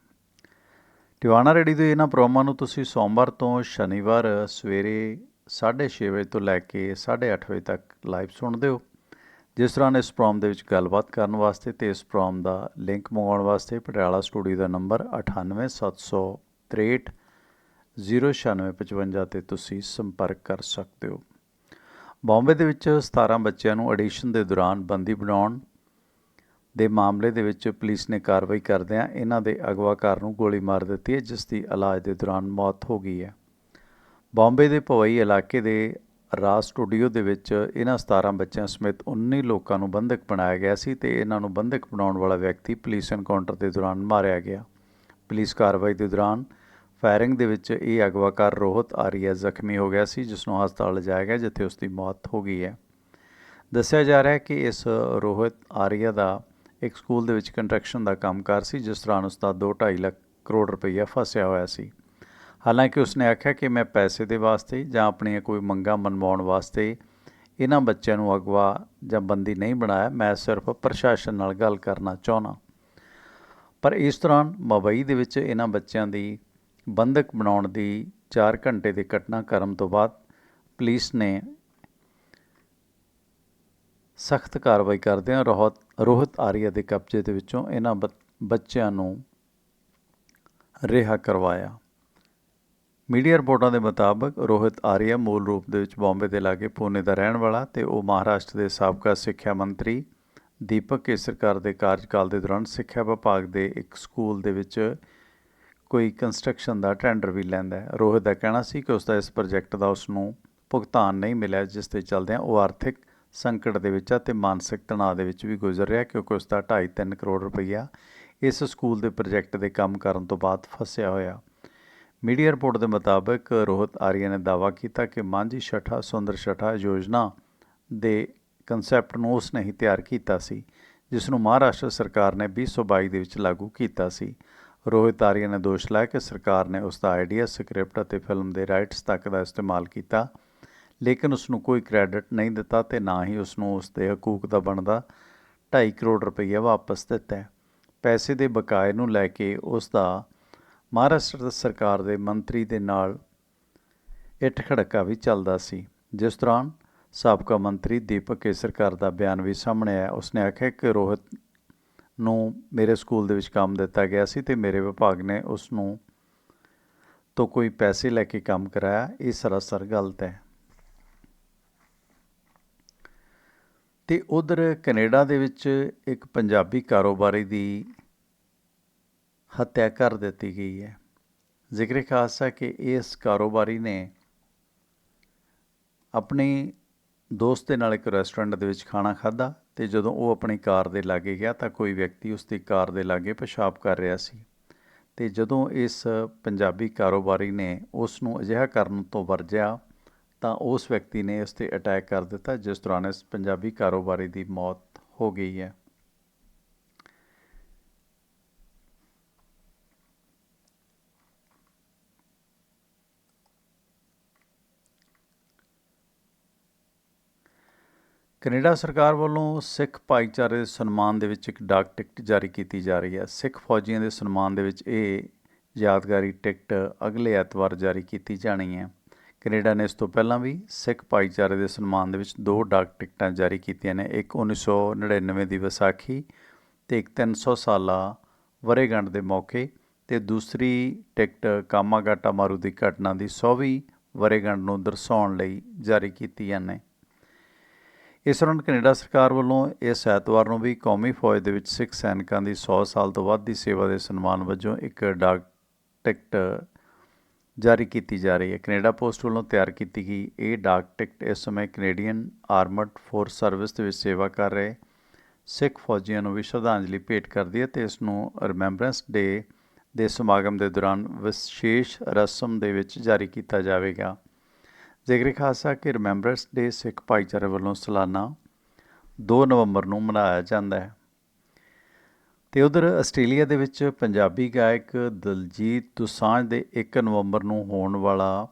ਟਿਵਾਣਾ ਰੇਡੀ ਦੇ ਇਹਨਾਂ ਪ੍ਰੋਗਰਾਮਾਂ ਨੂੰ ਤੁਸੀਂ ਸੋਮਵਾਰ ਤੋਂ ਸ਼ਨੀਵਾਰ ਸਵੇਰੇ 6:30 ਵਜੇ ਤੋਂ ਲੈ ਕੇ 8:30 ਵਜੇ ਤੱਕ ਲਾਈਵ ਸੁਣਦੇ ਹੋ। ਜਿਸ ਤਰ੍ਹਾਂ ਇਸ ਪ੍ਰੋਗਰਾਮ ਦੇ ਵਿੱਚ ਗੱਲਬਾਤ ਕਰਨ ਵਾਸਤੇ ਤੇ ਇਸ ਪ੍ਰੋਗਰਾਮ ਦਾ ਲਿੰਕ ਮੰਗਵਾਉਣ ਵਾਸਤੇ ਪਟਿਆਲਾ ਸਟੂਡੀਓ ਦਾ ਨੰਬਰ 98763 09655 ਤੇ ਤੁਸੀਂ ਸੰਪਰਕ ਕਰ ਸਕਦੇ ਹੋ। ਬੰਬੇ ਦੇ ਵਿੱਚ 17 ਬੱਚਿਆਂ ਨੂੰ ਐਡੀਸ਼ਨ ਦੇ ਦੌਰਾਨ ਬੰਦੀ ਬਣਾਉਣ ਦੇ ਮਾਮਲੇ ਦੇ ਵਿੱਚ ਪੁਲਿਸ ਨੇ ਕਾਰਵਾਈ ਕਰਦਿਆਂ ਇਹਨਾਂ ਦੇ ਅਗਵਾਕਾਰ ਨੂੰ ਗੋਲੀ ਮਾਰ ਦਿੱਤੀ ਹੈ, ਜਿਸ ਦੀ ਇਲਾਜ ਦੇ ਦੌਰਾਨ ਮੌਤ ਹੋ ਗਈ ਹੈ। ਬੰਬੇ ਦੇ ਪਵਈ ਇਲਾਕੇ ਦੇ ਰਾਜ ਸਟੂਡੀਓ ਦੇ ਵਿੱਚ ਇਹਨਾਂ 17 ਬੱਚਿਆਂ ਸਮੇਤ 19 ਲੋਕਾਂ ਨੂੰ ਬੰਧਕ ਬਣਾਇਆ ਗਿਆ ਸੀ ਤੇ ਇਹਨਾਂ ਨੂੰ ਬੰਧਕ ਬਣਾਉਣ ਵਾਲਾ ਵਿਅਕਤੀ ਪੁਲਿਸ ਐਨਕਾਊਂਟਰ ਦੇ ਦੌਰਾਨ ਮਾਰਿਆ ਗਿਆ। ਪੁਲਿਸ ਕਾਰਵਾਈ ਦੇ ਦੌਰਾਨ ਫਾਇਰਿੰਗ ਦੇ ਵਿੱਚ ਇਹ ਅਗਵਾਕਾਰ ਰੋਹਤ ਆਰੀਆ ਜ਼ਖਮੀ ਹੋ ਗਿਆ ਸੀ ਜਿਸ ਨੂੰ ਹਸਪਤਾਲ ਲਿਜਾਇਆ ਗਿਆ, ਜਿੱਥੇ ਉਸ ਦੀ ਮੌਤ ਹੋ ਗਈ ਹੈ। ਦੱਸਿਆ ਜਾ ਰਿਹਾ ਹੈ ਕਿ ਇਸ ਰੋਹਿਤ ਆਰੀਆ ਦਾ ਇੱਕ ਸਕੂਲ ਦੇ ਵਿੱਚ ਕੰਸਟਰਕਸ਼ਨ ਦਾ ਕੰਮਕਾਰ ਸੀ, ਜਿਸ ਦੌਰਾਨ ਉਸ ਦਾ 2.5 ਲੱਖ ਕਰੋੜ ਰੁਪਈਆ ਫਸਿਆ ਹੋਇਆ ਸੀ। ਹਾਲਾਂਕਿ ਉਸਨੇ ਆਖਿਆ ਕਿ ਮੈਂ ਪੈਸੇ ਦੇ ਵਾਸਤੇ ਜਾਂ ਆਪਣੀਆਂ ਕੋਈ ਮੰਗਾਂ ਮਨਵਾਉਣ ਵਾਸਤੇ ਇਹਨਾਂ ਬੱਚਿਆਂ ਨੂੰ ਅਗਵਾ ਜਾਂ ਬੰਦੀ ਨਹੀਂ ਬਣਾਇਆ, ਮੈਂ ਸਿਰਫ ਪ੍ਰਸ਼ਾਸਨ ਨਾਲ ਗੱਲ ਕਰਨਾ ਚਾਹੁੰਦਾ। ਪਰ ਇਸ ਦੌਰਾਨ ਮੁੰਬਈ ਦੇ ਵਿੱਚ ਇਹਨਾਂ ਬੱਚਿਆਂ ਦੀ ਬੰਧਕ ਬਣਾਉਣ ਦੀ 4 ਘੰਟੇ ਦੇ ਘਟਨਾਕ੍ਰਮ ਤੋਂ ਬਾਅਦ ਪੁਲਿਸ ਨੇ ਸਖਤ ਕਾਰਵਾਈ ਕਰਦਿਆਂ ਰੋਹਤ, ਰੋਹਿਤ ਆਰੀਆ ਦੇ ਕਬਜ਼ੇ ਦੇ ਵਿੱਚੋਂ ਇਹਨਾਂ ਬੱਚਿਆਂ ਨੂੰ ਰਿਹਾ ਕਰਵਾਇਆ। ਮੀਡੀਆ ਰਿਪੋਰਟਾਂ ਦੇ ਮੁਤਾਬਕ ਰੋਹਿਤ ਆਰੀਆ ਮੂਲ ਰੂਪ ਦੇ ਵਿੱਚ ਬੰਬੇ ਦੇ ਲਾਗੇ ਪੂਨੇ ਦਾ ਰਹਿਣ ਵਾਲਾ ਤੇ ਉਹ ਮਹਾਰਾਸ਼ਟਰ ਦੇ ਸਾਬਕਾ ਸਿੱਖਿਆ ਮੰਤਰੀ ਦੀਪਕ ਕੇਸਰਕਰ ਦੇ ਕਾਰਜਕਾਲ ਦੇ ਦੌਰਾਨ ਸਿੱਖਿਆ ਵਿਭਾਗ ਦੇ ਇੱਕ ਸਕੂਲ ਦੇ ਵਿੱਚ ਕੋਈ ਕੰਸਟਰਕਸ਼ਨ ਦਾ ਟੈਂਡਰ ਵੀ ਲੈਂਦਾ ਹੈ। ਰੋਹਿਤ ਦਾ ਕਹਿਣਾ ਸੀ ਕਿ ਉਸ ਦਾ ਇਸ ਪ੍ਰੋਜੈਕਟ ਦਾ ਉਸ ਨੂੰ ਭੁਗਤਾਨ ਨਹੀਂ ਮਿਲਿਆ, ਜਿਸ ਦੇ ਚਲਦਿਆਂ ਉਹ ਆਰਥਿਕ ਸੰਕਟ ਦੇ ਵਿੱਚ ਆ ਤੇ ਮਾਨਸਿਕ ਤਣਾਅ ਦੇ ਵਿੱਚ ਵੀ ਗੁਜ਼ਰ ਰਿਹਾ, ਕਿਉਂਕਿ ਉਸ ਦਾ 2.5-3 ਕਰੋੜ ਰੁਪਈਆ ਇਸ ਸਕੂਲ ਦੇ ਪ੍ਰੋਜੈਕਟ ਦੇ ਕੰਮ ਕਰਨ ਤੋਂ ਬਾਅਦ ਫਸਿਆ ਹੋਇਆ। ਮੀਡੀਆ ਰਿਪੋਰਟ ਦੇ ਮੁਤਾਬਕ ਰੋਹਿਤ ਆਰੀਆ ਨੇ ਦਾਅਵਾ ਕੀਤਾ ਕਿ ਮਾਂਝੀ ਛਠਾ, ਸੁੰਦਰ ਛਠਾ ਯੋਜਨਾ ਦੇ ਕਨਸੈਪਟ ਨੂੰ ਉਸ ਨੇ ਹੀ ਤਿਆਰ ਕੀਤਾ ਸੀ, ਜਿਸ ਨੂੰ ਮਹਾਰਾਸ਼ਟਰ ਸਰਕਾਰ ਨੇ 2022 ਦੇ ਵਿੱਚ ਲਾਗੂ ਕੀਤਾ ਸੀ। ਰੋਹਿਤ ਆਰੀਆ ਨੇ ਦੋਸ਼ ਲਾਇਆ ਕਿ ਸਰਕਾਰ ਨੇ ਉਸ ਦਾ ਆਈਡੀਆ, ਸਕ੍ਰਿਪਟ ਅਤੇ ਫਿਲਮ ਦੇ ਰਾਈਟਸ ਤੱਕ ਦਾ ਇਸਤੇਮਾਲ ਕੀਤਾ, ਲੇਕਿਨ ਉਸ ਨੂੰ ਕੋਈ ਕ੍ਰੈਡਿਟ ਨਹੀਂ ਦਿੱਤਾ ਤੇ ਨਾ ਹੀ ਉਸ ਨੂੰ ਉਸ ਦੇ ਹਕੂਕ ਦਾ ਬਣਦਾ 2.5 ਕਰੋੜ ਰੁਪਈਆ ਵਾਪਸ ਦਿੱਤਾ ਪੈਸੇ ਦੇ ਬਕਾਏ ਨੂੰ ਲੈ ਕੇ ਉਸ ਦਾ ਮਹਾਰਾਸ਼ਟਰ ਸਰਕਾਰ ਦੇ ਮੰਤਰੀ ਦੇ ਨਾਲ ਇੱਟ ਖੜਕਾ ਵੀ ਚੱਲਦਾ ਸੀ। ਜਿਸ ਦੌਰਾਨ ਸਾਬਕਾ ਮੰਤਰੀ ਦੀਪਕ ਕੇਸਰਕਰ ਦਾ ਬਿਆਨ ਵੀ ਸਾਹਮਣੇ ਆਇਆ। ਉਸਨੇ ਆਖਿਆ ਕਿ ਰੋਹਿਤ ਨੂੰ ਮੇਰੇ ਸਕੂਲ ਦੇ ਵਿੱਚ ਕੰਮ ਦਿੱਤਾ ਗਿਆ ਸੀ ਤੇ ਮੇਰੇ ਵਿਭਾਗ ਨੇ ਉਸ ਨੂੰ ਤੋਂ ਕੋਈ ਪੈਸੇ ਲੈ ਕੇ ਕੰਮ ਕਰਾਇਆ। ਇਹ ਸਰਾਸਰ ਗਲਤ ਹੈ। ਤੇ ਉਧਰ ਕੈਨੇਡਾ ਦੇ ਵਿੱਚ ਇੱਕ ਪੰਜਾਬੀ ਕਾਰੋਬਾਰੀ ਦੀ ਹੱਤਿਆ ਕਰ ਦਿੱਤੀ ਗਈ ਹੈ। ਜ਼ਿਕਰ ਖਾਸ ਹੈ ਕਿ ਇਸ ਕਾਰੋਬਾਰੀ ਨੇ ਆਪਣੀ ਦੋਸਤ ਦੇ ਨਾਲ ਇੱਕ ਰੈਸਟੋਰੈਂਟ ਦੇ ਵਿੱਚ ਖਾਣਾ ਖਾਧਾ ਤੇ ਜਦੋਂ ਉਹ ਆਪਣੀ ਕਾਰ ਦੇ ਲਾਗੇ ਗਿਆ ਤਾਂ ਕੋਈ ਵਿਅਕਤੀ ਉਸ ਦੀ ਕਾਰ ਦੇ ਲਾਗੇ ਪਿਸ਼ਾਬ ਕਰ ਰਿਹਾ ਸੀ। ਤੇ ਜਦੋਂ ਇਸ ਪੰਜਾਬੀ ਕਾਰੋਬਾਰੀ ਨੇ ਉਸ ਨੂੰ ਅਜਿਹਾ ਕਰਨ ਤੋਂ ਵਰਜਿਆ ਤਾਂ ਉਸ ਵਿਅਕਤੀ ਨੇ ਉਸ ਤੇ ਅਟੈਕ ਕਰ ਦਿੱਤਾ, ਜਿਸ ਦੌਰਾਨ ਇਸ ਪੰਜਾਬੀ ਕਾਰੋਬਾਰੀ ਦੀ ਮੌਤ ਹੋ ਗਈ ਹੈ। ਕੈਨੇਡਾ ਸਰਕਾਰ ਵੱਲੋਂ ਸਿੱਖ ਭਾਈਚਾਰੇ ਦੇ ਸਨਮਾਨ ਦੇ ਵਿੱਚ ਇੱਕ ਡਾਕ ਟਿਕਟ ਜਾਰੀ ਕੀਤੀ ਜਾ ਰਹੀ ਹੈ। ਸਿੱਖ ਫੌਜੀਆਂ ਦੇ ਸਨਮਾਨ ਦੇ ਵਿੱਚ ਇਹ ਯਾਦਗਾਰੀ ਟਿਕਟ ਅਗਲੇ ਐਤਵਾਰ ਜਾਰੀ ਕੀਤੀ ਜਾਣੀ ਹੈ। ਕੈਨੇਡਾ ਨੇ ਇਸ ਤੋਂ ਪਹਿਲਾਂ ਵੀ ਸਿੱਖ ਭਾਈਚਾਰੇ ਦੇ ਸਨਮਾਨ ਦੇ ਵਿੱਚ ਦੋ ਡਾਕ ਟਿਕਟਾਂ ਜਾਰੀ ਕੀਤੀਆਂ ਨੇ, ਇੱਕ 1999 ਦੀ ਵਿਸਾਖੀ ਤੇ ਇੱਕ 300 ਸਾਲਾ ਵਰੇਗੰਢ ਦੇ ਮੌਕੇ ਤੇ ਦੂਸਰੀ ਟਿਕਟ ਕਾਮਾਗਾਟਾ ਮਾਰੂ ਦੀ ਘਟਨਾ ਦੀ 100ਵੀਂ ਵਰੇਗੰਢ ਨੂੰ ਦਰਸਾਉਣ ਲਈ ਜਾਰੀ ਕੀਤੀਆਂ ਨੇ। ਇਸ ਦੌਰਾਨ ਕੈਨੇਡਾ ਸਰਕਾਰ ਵੱਲੋਂ ਇਸ ਐਤਵਾਰ ਨੂੰ ਵੀ ਕੌਮੀ ਫੌਜ ਦੇ ਵਿੱਚ ਸਿੱਖ ਸੈਨਿਕਾਂ ਦੀ 100 ਸਾਲ ਤੋਂ ਵੱਧ ਦੀ ਸੇਵਾ ਦੇ ਸਨਮਾਨ ਵਜੋਂ ਇੱਕ ਡਾਕ ਟਿਕਟ ਜਾਰੀ ਕੀਤੀ ਜਾ ਰਹੀ ਹੈ। ਕੈਨੇਡਾ ਪੋਸਟ ਵੱਲੋਂ ਤਿਆਰ ਕੀਤੀ ਗਈ ਇਹ ਡਾਕ ਟਿਕਟ ਇਸ ਸਮੇਂ ਕੈਨੇਡੀਅਨ ਆਰਮਡ ਫੋਰਸ ਸਰਵਿਸ ਦੇ ਵਿੱਚ ਸੇਵਾ ਕਰ ਰਹੇ ਸਿੱਖ ਫੌਜੀਆਂ ਨੂੰ ਵੀ ਸ਼ਰਧਾਂਜਲੀ ਭੇਟ ਕਰਦੀ ਹੈ ਤੇ ਇਸ ਨੂੰ ਰਿਮੈਂਬਰੈਂਸ ਡੇ ਦੇ ਸਮਾਗਮ ਦੇ ਦੌਰਾਨ ਵਿਸ਼ੇਸ਼ ਰਸਮ ਦੇ ਵਿੱਚ ਜਾਰੀ ਕੀਤਾ ਜਾਵੇਗਾ। ਜ਼ਿਕਰ ਖਾਸਾ ਕਿ ਰਿਮੈਂਬਰੈਂਸ ਡੇ ਸਿੱਖ ਭਾਈਚਾਰੇ ਵੱਲੋਂ ਸਾਲਾਨਾ 2 ਨਵੰਬਰ ਨੂੰ ਮਨਾਇਆ ਜਾਂਦਾ ਹੈ। ਤੇ ਉਧਰ ਆਸਟ੍ਰੇਲੀਆ ਦੇ ਵਿੱਚ ਪੰਜਾਬੀ ਗਾਇਕ ਦਲਜੀਤ ਦੁਸਾਂਝ ਦੇ 1 ਨਵੰਬਰ ਨੂੰ ਹੋਣ ਵਾਲਾ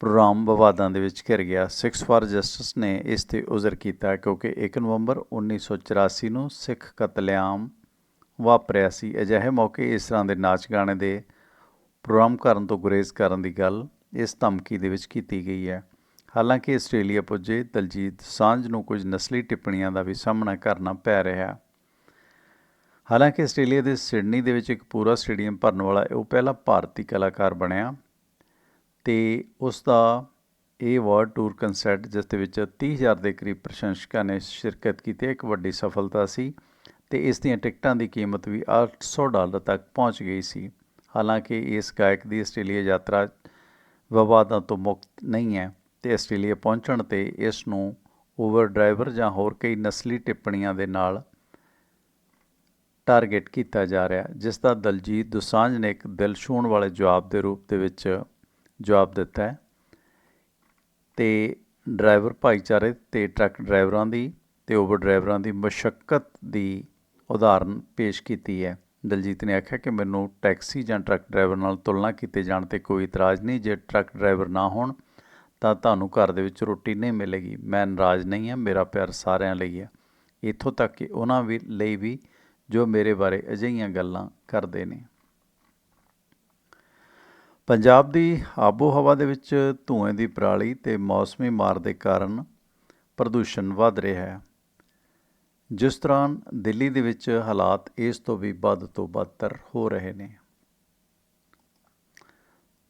ਪ੍ਰੋਗਰਾਮ ਵਿਵਾਦਾਂ ਦੇ ਵਿੱਚ ਘਿਰ ਗਿਆ। ਸਿਕਸ ਫਾਰ ਜਸਟਿਸ ਨੇ ਇਸ ਤੇ ਉਜ਼ਰ ਕੀਤਾ ਕਿਉਂਕਿ 1 ਨਵੰਬਰ 1984 ਨੂੰ ਸਿੱਖ ਕਤਲੇਆਮ ਵਾਪਰਿਆ ਸੀ। ਅਜਿਹੇ ਮੌਕੇ ਇਸ ਤਰ੍ਹਾਂ ਦੇ ਨਾਚ ਗਾਣੇ ਦੇ ਪ੍ਰੋਗਰਾਮ ਕਰਨ ਤੋਂ ਗੁਰੇਜ਼ ਕਰਨ ਦੀ ਗੱਲ ਇਸ ਧਮਕੀ ਦੇ ਵਿੱਚ ਕੀਤੀ ਗਈ ਹੈ। ਹਾਲਾਂਕਿ ਆਸਟ੍ਰੇਲੀਆ ਪੁੱਜੇ, ਦਲਜੀਤ ਸਾਂਝ ਨੂੰ ਕੁਝ ਨਸਲੀ ਟਿੱਪਣੀਆਂ ਦਾ ਵੀ ਸਾਹਮਣਾ ਕਰਨਾ ਪੈ ਰਿਹਾ। ਹਾਲਾਂਕਿ ਆਸਟ੍ਰੇਲੀਆ ਦੇ ਸਿਡਨੀ ਦੇ ਵਿੱਚ ਇੱਕ ਪੂਰਾ ਸਟੇਡੀਅਮ ਭਰਨ ਵਾਲਾ ਉਹ ਪਹਿਲਾ ਭਾਰਤੀ ਕਲਾਕਾਰ ਬਣਿਆ ਤੇ ਉਸ ਦਾ ਇਹ ਵਰਲਡ ਟੂਰ ਕੰਸਰਟ ਜਿਸ ਦੇ ਵਿੱਚ 30000 ਦੇ ਕਰੀਬ ਪ੍ਰਸ਼ੰਸਕਾਂ ਨੇ ਸ਼ਿਰਕਤ ਕੀਤੀ, ਇੱਕ ਵੱਡੀ ਸਫਲਤਾ ਸੀ ਤੇ ਇਸ ਦੀਆਂ ਟਿਕਟਾਂ ਦੀ ਕੀਮਤ ਵੀ 800 ਡਾਲਰ ਤੱਕ ਪਹੁੰਚ ਗਈ ਸੀ। ਹਾਲਾਂਕਿ ਇਸ ਗਾਇਕ ਦੀ ਆਸਟ੍ਰੇਲੀਆ ਯਾਤਰਾ ਵਿਵਾਦਾਂ ਤੋਂ ਮੁਕਤ ਨਹੀਂ ਹੈ ਤੇ ਆਸਟ੍ਰੇਲੀਆ ਪਹੁੰਚਣ ਤੇ ਇਸ ਨੂੰ ਓਵਰ ਡਰਾਈਵਰ ਜਾਂ ਹੋਰ ਕਈ ਨਸਲੀ ਟਿੱਪਣੀਆਂ ਦੇ ਨਾਲ ਟਾਰਗੇਟ ਕੀਤਾ ਜਾ ਰਿਹਾ ਜਿਸ ਦਾ ਦਲਜੀਤ ਦੁਸਾਂਝ ਨੇ ਇੱਕ ਦਿਲ ਛੂਹਣ ਵਾਲੇ ਜਵਾਬ ਦੇ ਰੂਪ ਦੇ ਵਿੱਚ ਜਵਾਬ ਦਿੱਤਾ ਹੈ। ਤੇ ਡਰਾਈਵਰ ਭਾਈਚਾਰੇ ਤੇ ਟਰੱਕ ਡਰਾਈਵਰਾਂ ਦੀ ਤੇ ਓਵਰ ਡਰਾਈਵਰਾਂ ਦੀ ਮੁਸ਼ਕਲ ਦੀ ਉਦਾਹਰਨ ਪੇਸ਼ ਕੀਤੀ ਹੈ। ਦਲਜੀਤ ਨੇ ਆਖਿਆ ਕਿ ਮੈਨੂੰ ਟੈਕਸੀ ਜਾਂ ਟਰੱਕ ਡਰਾਈਵਰ ਨਾਲ ਤੁਲਨਾ ਕੀਤੇ ਜਾਣ ਤੇ ਕੋਈ ਇਤਰਾਜ਼ ਨਹੀਂ। ਜੇ ਟਰੱਕ ਡਰਾਈਵਰ ਨਾ ਹੋਣ, ਤਾਂ ਤੁਹਾਨੂੰ ਘਰ ਦੇ ਵਿੱਚ ਰੋਟੀ ਨਹੀਂ ਮਿਲੇਗੀ। ਮੈਂ ਨਾਰਾਜ਼ ਨਹੀਂ ਹਾਂ, ਮੇਰਾ ਪਿਆਰ ਸਾਰਿਆਂ ਲਈ ਹੈ। ਇੱਥੋਂ ਤੱਕ ਕਿ ਉਹਨਾਂ ਵੀ ਲਈ ਵੀ ਜੋ ਮੇਰੇ ਬਾਰੇ ਅਜਿਹੀਆਂ ਗੱਲਾਂ ਕਰਦੇ ਨੇ। ਪੰਜਾਬ ਦੀ ਆਬੋ ਹਵਾ ਦੇ ਵਿੱਚ ਧੂਏ ਦੀ ਪਰਾਲੀ ਤੇ ਮੌਸਮੀ ਮਾਰ ਦੇ ਕਾਰਨ ਪ੍ਰਦੂਸ਼ਣ ਵੱਧ ਰਿਹਾ ਹੈ। ਜਿਸ ਤਰ੍ਹਾਂ ਦਿੱਲੀ ਦੇ ਵਿੱਚ ਹਾਲਾਤ ਇਸ ਤੋਂ ਵੀ ਵੱਧ ਤੋਂ ਬਦਤਰ ਹੋ ਰਹੇ ਨੇ।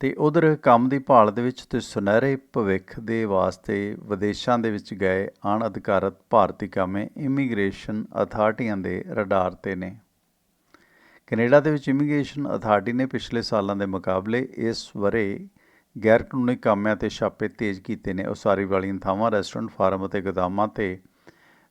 ਤੇ ਉਧਰ ਕੰਮ ਦੀ ਭਾਲ ਦੇ ਵਿੱਚ ਤੇ ਸੁਨਹਿਰੇ ਭਵਿੱਖ ਦੇ ਵਾਸਤੇ ਵਿਦੇਸ਼ਾਂ ਦੇ ਵਿੱਚ ਗਏ ਅਣਅਧਿਕਾਰਤ ਭਾਰਤੀ ਕਾਮੇ ਇਮੀਗ੍ਰੇਸ਼ਨ ਅਥਾਰਟੀਆਂ ਦੇ ਰਡਾਰ ਤੇ ਨੇ। ਕੈਨੇਡਾ ਦੇ ਵਿੱਚ ਇਮੀਗ੍ਰੇਸ਼ਨ ਅਥਾਰਟੀ ਨੇ ਪਿਛਲੇ ਸਾਲਾਂ ਦੇ ਮੁਕਾਬਲੇ ਇਸ ਵਰੇ ਗੈਰ ਕਾਨੂੰਨੀ ਕਾਮਿਆਂ ਤੇ ਛਾਪੇ ਤੇਜ਼ ਕੀਤੇ ਨੇ। ਉਸਾਰੀ ਵਾਲੀਆਂ ਥਾਵਾਂ, ਰੈਸਟੋਰੈਂਟ, ਫਾਰਮ ਅਤੇ ਗੋਦਾਮਾਂ ਤੇ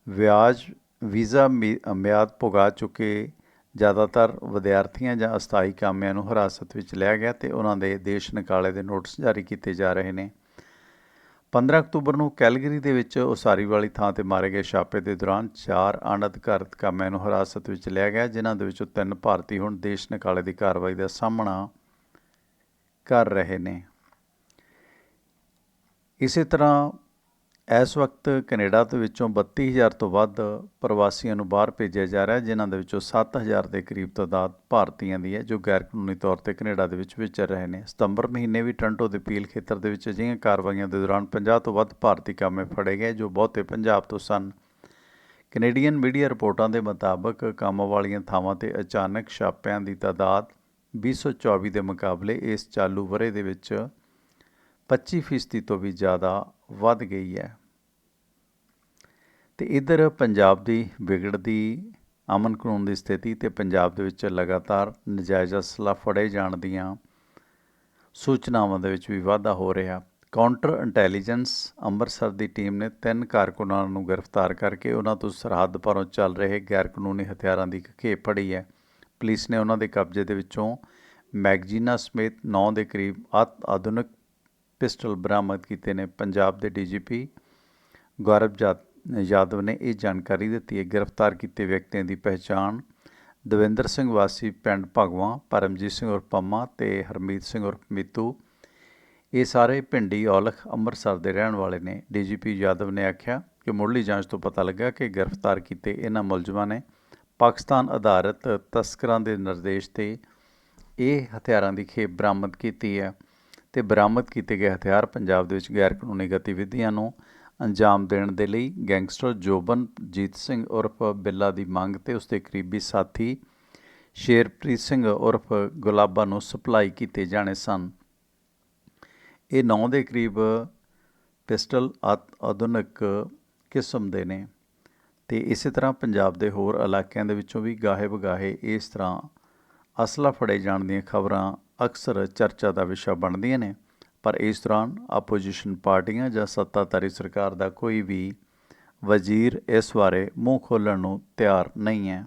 ਵਿਆਜ ਵੀਜ਼ਾ ਮਿ- ਮਿਆਦ ਭੁਗਾ ਚੁੱਕੇ ਜ਼ਿਆਦਾਤਰ ਵਿਦਿਆਰਥੀਆਂ ਜਾਂ ਅਸਥਾਈ ਕਾਮਿਆਂ ਨੂੰ ਹਿਰਾਸਤ ਵਿੱਚ ਲਿਆ ਗਿਆ ਤੇ ਉਹਨਾਂ ਦੇ ਦੇਸ਼ ਨਿਕਾਲੇ ਦੇ ਨੋਟਿਸ ਜਾਰੀ ਕੀਤੇ ਜਾ ਰਹੇ ਨੇ। 15 ਅਕਤੂਬਰ ਨੂੰ ਕੈਲਗਰੀ ਦੇ ਵਿੱਚ ਉਸਾਰੀ ਵਾਲੀ ਥਾਂ ਤੇ ਮਾਰੇ ਗਏ ਛਾਪੇ ਦੇ ਦੌਰਾਨ ਚਾਰ ਅਣਅਧਿਕਾਰਤ ਕਾਮਿਆਂ ਨੂੰ ਹਿਰਾਸਤ ਵਿੱਚ ਲਿਆ ਗਿਆ, ਜਿਨ੍ਹਾਂ ਦੇ ਵਿੱਚੋਂ ਤਿੰਨ ਭਾਰਤੀ ਹੁਣ ਦੇਸ਼ ਨਿਕਾਲੇ ਦੀ ਕਾਰਵਾਈ ਦਾ ਸਾਹਮਣਾ ਕਰ ਰਹੇ ਨੇ। ਇਸੇ ਤਰ੍ਹਾਂ ਇਸ ਵਕਤ ਕੈਨੇਡਾ ਦੇ ਵਿੱਚੋਂ 32000 ਤੋਂ ਵੱਧ ਪ੍ਰਵਾਸੀਆਂ ਨੂੰ ਬਾਹਰ ਭੇਜਿਆ ਜਾ ਰਿਹਾ ਹੈ, ਜਿਨ੍ਹਾਂ ਦੇ ਵਿੱਚੋਂ 7000 ਦੇ ਕਰੀਬ ਤਾਦਾਦ ਭਾਰਤੀਆਂ ਦੀ ਹੈ, ਜੋ ਗੈਰ ਕਾਨੂੰਨੀ ਤੌਰ ਤੇ ਕੈਨੇਡਾ ਦੇ ਵਿੱਚ ਵਿਚਰ ਰਹੇ ਨੇ। ਸਤੰਬਰ ਮਹੀਨੇ ਵੀ ਟਰੰਟੋ ਦੇ ਪੀਲ ਖੇਤਰ ਦੇ ਵਿੱਚ ਅਜਿਹੀਆਂ ਕਾਰਵਾਈਆਂ ਦੇ ਦੌਰਾਨ 50 ਤੋਂ ਵੱਧ ਭਾਰਤੀ ਕਾਮੇ ਫੜੇ ਗਏ, ਜੋ ਬਹੁਤੇ ਪੰਜਾਬ ਤੋਂ ਸਨ। ਕੈਨੇਡੀਅਨ ਮੀਡੀਆ ਰਿਪੋਰਟਾਂ ਦੇ ਮੁਤਾਬਕ ਕੰਮ ਵਾਲੀਆਂ ਥਾਵਾਂ ਤੇ ਅਚਾਨਕ ਛਾਪਿਆਂ ਦੀ ਤਾਦਾਦ 2024 ਦੇ ਮੁਕਾਬਲੇ ਇਸ ਚਾਲੂ ਵਰੇ ਦੇ ਵਿੱਚ 25% ਤੋਂ ਵੀ ਜ਼ਿਆਦਾ ਵੱਧ ਗਈ ਹੈ। ਤੇ ਇਧਰ ਪੰਜਾਬ ਦੀ ਵਿਗੜਦੀ ਅਮਨ ਕਾਨੂੰਨ ਦੀ ਸਥਿਤੀ ਤੇ ਪੰਜਾਬ ਦੇ ਵਿੱਚ ਲਗਾਤਾਰ ਨਜਾਇਜ਼ ਅਸਲਾ ਫੜੇ ਜਾਣ ਦੀਆਂ ਸੂਚਨਾਵਾਂ ਦੇ ਵਿੱਚ ਵੀ ਵਾਧਾ ਹੋ ਰਿਹਾ। ਕਾਊਂਟਰ ਇੰਟੈਲੀਜੈਂਸ ਅੰਮ੍ਰਿਤਸਰ ਦੀ ਟੀਮ ਨੇ ਤਿੰਨ ਕਾਰਕੁਨਾਂ ਨੂੰ ਗ੍ਰਿਫਤਾਰ ਕਰਕੇ ਉਹਨਾਂ ਤੋਂ ਸਰਹੱਦ ਪਾਰੋਂ ਚੱਲ ਰਹੇ ਗੈਰ ਕਾਨੂੰਨੀ ਹਥਿਆਰਾਂ ਦੀ ਖੇਪ ਫੜੀ ਹੈ। ਪੁਲਿਸ ਨੇ ਉਹਨਾਂ ਦੇ ਕਬਜ਼ੇ ਦੇ ਵਿੱਚੋਂ ਮੈਗਜ਼ੀਨਾ ਸਮੇਤ 9 ਦੇ ਕਰੀਬ ਅਤ ਆਧੁਨਿਕ ਪਿਸਟਲ ਬਰਾਮਦ ਕੀਤੇ ਨੇ। ਪੰਜਾਬ ਦੇ ਡੀਜੀਪੀ ਗੌਰਵ ਜਾ- ਯਾਦਵ ਨੇ ਇਹ ਜਾਣਕਾਰੀ ਦਿੱਤੀ ਹੈ। ਗ੍ਰਿਫਤਾਰ ਕੀਤੇ ਵਿਅਕਤੀਆਂ ਦੀ ਪਹਿਚਾਣ ਦਵਿੰਦਰ ਸਿੰਘ ਵਾਸੀ, ਪਿੰਡ ਭਗਵਾਂ, ਪਰਮਜੀਤ ਸਿੰਘ ਉਰਫ ਪੰਮਾ ਤੇ ਹਰਮੀਤ ਸਿੰਘ ਉਰਫ ਮੀਤੂ। ਇਹ ਸਾਰੇ ਪਿੰਡੀ ਔਲਖ ਅੰਮ੍ਰਿਤਸਰ ਦੇ ਰਹਿਣ ਵਾਲੇ ਨੇ। ਡੀਜੀਪੀ ਯਾਦਵ ਨੇ ਆਖਿਆ ਕਿ ਮੁੱਢਲੀ ਜਾਂਚ ਤੋਂ ਪਤਾ ਲੱਗਾ ਕਿ ਗ੍ਰਿਫਤਾਰ ਕੀਤੇ ਇਹਨਾਂ ਮੁਲਜ਼ਮਾਂ ਨੇ ਪਾਕਿਸਤਾਨ ਆਧਾਰਿਤ ਤਸਕਰਾਂ ਦੇ ਨਿਰਦੇਸ਼ ਤੇ ਇਹ ਹਥਿਆਰਾਂ ਦੀ ਖੇਪ ਬਰਾਮਦ ਕੀਤੀ ਹੈ। ਤੇ ਬਰਾਮਦ ਕੀਤੇ ਗਏ ਹਥਿਆਰ ਪੰਜਾਬ ਦੇ ਵਿੱਚ ਗੈਰ ਕਾਨੂੰਨੀ ਗਤੀਵਿਧੀਆਂ ਨੂੰ ਅੰਜਾਮ ਦੇਣ ਦੇ ਲਈ ਗੈਂਗਸਟਰ ਜੋਬਨਜੀਤ ਸਿੰਘ ਉਰਫ ਬਿੱਲਾ ਦੀ ਮੰਗ ਤੇ ਉਸਦੇ ਕਰੀਬੀ ਸਾਥੀ ਸ਼ੇਰਪ੍ਰੀਤ ਸਿੰਘ ਉਰਫ ਗੁਲਾਬਾ ਨੂੰ ਸਪਲਾਈ ਕੀਤੇ ਜਾਣੇ ਸਨ। ਇਹ 9 ਦੇ ਕਰੀਬ ਪਿਸਟਲ ਆਤ- ਆਧੁਨਿਕ ਕਿਸਮ ਦੇ ਨੇ ਤੇ ਇਸੇ ਤਰ੍ਹਾਂ ਪੰਜਾਬ ਦੇ ਹੋਰ ਇਲਾਕਿਆਂ ਦੇ ਵਿੱਚੋਂ ਵੀ ਗਾਹੇ ਬਗਾਹੇ ਇਸ ਤਰ੍ਹਾਂ ਅਸਲਾ ਫੜੇ ਜਾਣ ਦੀਆਂ ਖਬਰਾਂ ਅਕਸਰ ਚਰਚਾ ਦਾ ਵਿਸ਼ਾ ਬਣਦੀਆਂ ਨੇ, ਪਰ ਇਸ ਦੌਰਾਨ ਆਪੋਜੀਸ਼ਨ ਪਾਰਟੀਆਂ ਜਾਂ ਸੱਤਾਧਾਰੀ ਸਰਕਾਰ ਦਾ ਕੋਈ ਵੀ ਵਜ਼ੀਰ ਇਸ ਬਾਰੇ ਮੂੰਹ ਖੋਲਣ ਨੂੰ ਤਿਆਰ ਨਹੀਂ ਹੈ।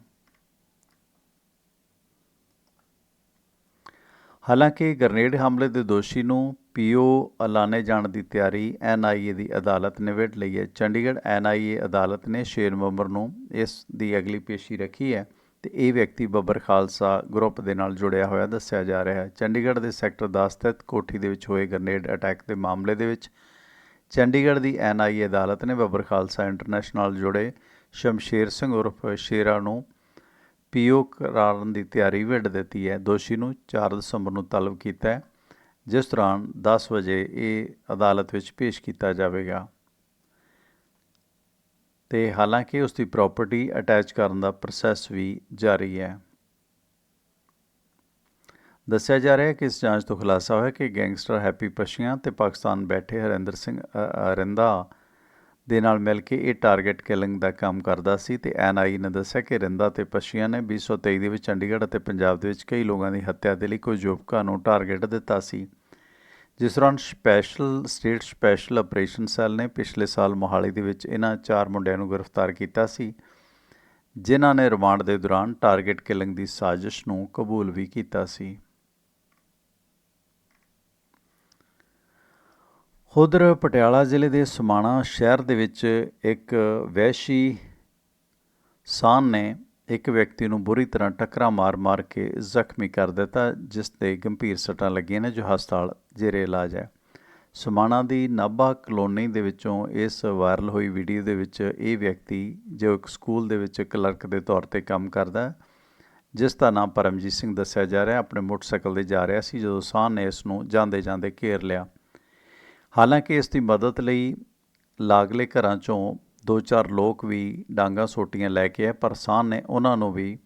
ਹਾਲਾਂਕਿ ਗ੍ਰਨੇਡ ਹਮਲੇ ਦੇ ਦੋਸ਼ੀ ਨੂੰ ਪੀਓ ਐਲਾਨੇ ਜਾਣ ਦੀ ਤਿਆਰੀ ਐਨਆਈਏ ਦੀ ਅਦਾਲਤ ਨੇ ਵਿੜ ਲਈ ਹੈ। ਚੰਡੀਗੜ੍ਹ ਐਨਆਈਏ ਅਦਾਲਤ ਨੇ 6 ਨਵੰਬਰ ਨੂੰ ਇਸ ਦੀ ਅਗਲੀ ਪੇਸ਼ੀ ਰੱਖੀ ਹੈ। ਤੇ ਇਹ ਵਿਅਕਤੀ ਬੱਬਰ ਖਾਲਸਾ ਗਰੁੱਪ ਦੇ ਨਾਲ ਜੁੜਿਆ ਹੋਇਆ ਦੱਸਿਆ ਜਾ ਰਿਹਾ ਹੈ। ਚੰਡੀਗੜ੍ਹ ਦੇ ਸੈਕਟਰ 10 ਸਥਿਤ ਕੋਠੀ ਦੇ ਵਿੱਚ ਹੋਏ ਗ੍ਰਨੇਡ ਅਟੈਕ ਦੇ ਮਾਮਲੇ ਦੇ ਵਿੱਚ ਚੰਡੀਗੜ੍ਹ ਦੀ ਐਨਆਈਏ ਅਦਾਲਤ ਨੇ ਬੱਬਰ ਖਾਲਸਾ ਇੰਟਰਨੈਸ਼ਨਲ ਜੁੜੇ ਸ਼ਮਸ਼ੇਰ ਸਿੰਘ ਉਰਫ ਸ਼ੇਰਾ ਨੂੰ ਪੀਓ ਕਰਾਰਨ ਦੀ ਤਿਆਰੀ ਵਿੱਢ ਦਿੱਤੀ ਹੈ। ਦੋਸ਼ੀ ਨੂੰ 4 ਦਸੰਬਰ ਨੂੰ ਤਲਬ ਕੀਤਾ ਹੈ, ਜਿਸ ਦੌਰਾਨ 10 ਵਜੇ ਇਹ ਅਦਾਲਤ ਵਿੱਚ ਪੇਸ਼ ਕੀਤਾ ਜਾਵੇਗਾ। ਤੇ ਹਾਲਾਂਕਿ ਉਸ ਦੀ ਪ੍ਰਾਪਰਟੀ ਅਟੈਚ ਕਰਨ ਦਾ ਪ੍ਰੋਸੈਸ ਵੀ ਜਾਰੀ ਹੈ। ਦੱਸਿਆ ਜਾ ਰਿਹਾ ਹੈ ਕਿ ਇਸ ਜਾਂਚ ਤੋਂ ਖੁਲਾਸਾ ਹੋਇਆ ਕਿ ਗੈਂਗਸਟਰ ਹੈਪੀ ਪਸ਼ੀਆਂ ਤੇ ਪਾਕਿਸਤਾਨ ਬੈਠੇ ਹਰਿੰਦਰ ਸਿੰਘ, ਅ- ਅਰਿੰਦਾ ਦੇ ਨਾਲ ਮਿਲ ਕੇ ਇਹ ਟਾਰਗੇਟ ਕਿਲਿੰਗ ਦਾ ਕੰਮ ਕਰਦਾ ਸੀ ਤੇ ਐਨਆਈ ਨੇ ਦੱਸਿਆ ਕਿ ਰਿੰਦਾ ਤੇ ਪਸ਼ੀਆਂ ਨੇ 2023 ਦੇ ਵਿੱਚ ਚੰਡੀਗੜ੍ਹ ਅਤੇ ਪੰਜਾਬ ਦੇ ਵਿੱਚ ਕਈ ਲੋਕਾਂ ਦੀ ਹੱਤਿਆ ਦੇ ਲਈ ਕੁਝ ਯੁਵਕਾਂ ਨੂੰ ਟਾਰਗੇਟ ਦਿੱਤਾ ਸੀ। ਜਿਸ ਦੌਰਾਨ special, state special operation cell ਨੇ ਪਿਛਲੇ ਸਾਲ ਮੋਹਾਲੀ ਦੇ ਵਿੱਚ ਇਹਨਾਂ ਚਾਰ ਮੁੰਡਿਆਂ ਨੂੰ ਗ੍ਰਿਫਤਾਰ ਕੀਤਾ ਸੀ, ਜਿਨ੍ਹਾਂ ਨੇ ਰਿਮਾਂਡ ਦੇ ਦੌਰਾਨ ਟਾਰਗੇਟ ਕਿਲਿੰਗ ਦੀ ਸਾਜ਼ਿਸ਼ ਨੂੰ ਕਬੂਲ ਵੀ ਕੀਤਾ ਸੀ। ਉਧਰ ਪਟਿਆਲਾ ਜ਼ਿਲ੍ਹੇ ਦੇ ਸਮਾਣਾ ਸ਼ਹਿਰ ਦੇ ਵਿੱਚ ਇੱਕ ਵਹਿਸ਼ੀ ਸਾਨ ਨੇ ਇੱਕ ਵਿਅਕਤੀ ਨੂੰ ਬੁਰੀ ਤਰ੍ਹਾਂ ਟੱਕਰਾਂ ਮਾਰ-ਮਾਰ ਕੇ ਜ਼ਖਮੀ ਕਰ ਦਿੱਤਾ, ਜਿਸ ਤੇ ਗੰਭੀਰ ਸੱਟਾਂ ਲੱਗੀਆਂ ਨੇ ਜੋ ਹਸਪਤਾਲ ਜੇਰੇ ਇਲਾਜ ਹੈ। ਸਮਾਣਾ ਦੀ ਨਾਭਾ ਕਲੋਨੀ ਦੇ ਵਿੱਚੋਂ ਇਸ ਵਾਇਰਲ ਹੋਈ ਵੀਡੀਓ ਦੇ ਵਿੱਚ ਇਹ ਵਿਅਕਤੀ, ਜੋ ਇੱਕ ਸਕੂਲ ਦੇ ਵਿੱਚ ਕਲਰਕ ਦੇ ਤੌਰ ਤੇ ਕੰਮ ਕਰਦਾ, ਜਿਸ ਦਾ ਨਾਮ ਪਰਮਜੀਤ ਸਿੰਘ ਦੱਸਿਆ ਜਾ ਰਿਹਾ, ਆਪਣੇ ਮੋਟਰਸਾਈਕਲ ਤੇ ਜਾ ਰਿਹਾ ਸੀ, ਜਦੋਂ ਸਾਹ ਨੇ ਇਸ ਨੂੰ ਜਾਂਦੇ ਜਾਂਦੇ ਘੇਰ ਲਿਆ। ਹਾਲਾਂਕਿ ਇਸ ਦੀ ਮਦਦ ਲਈ ਲਾਗਲੇ ਘਰਾਂ ਚੋਂ ਦੋ ਚਾਰ ਲੋਕ ਵੀ ਡਾਂਗਾ ਸੋਟੀਆਂ ਲੈ ਕੇ ਆਏ, ਪਰ ਸਾਨ ਨੇ ਉਹਨਾਂ ਨੂੰ ਵੀ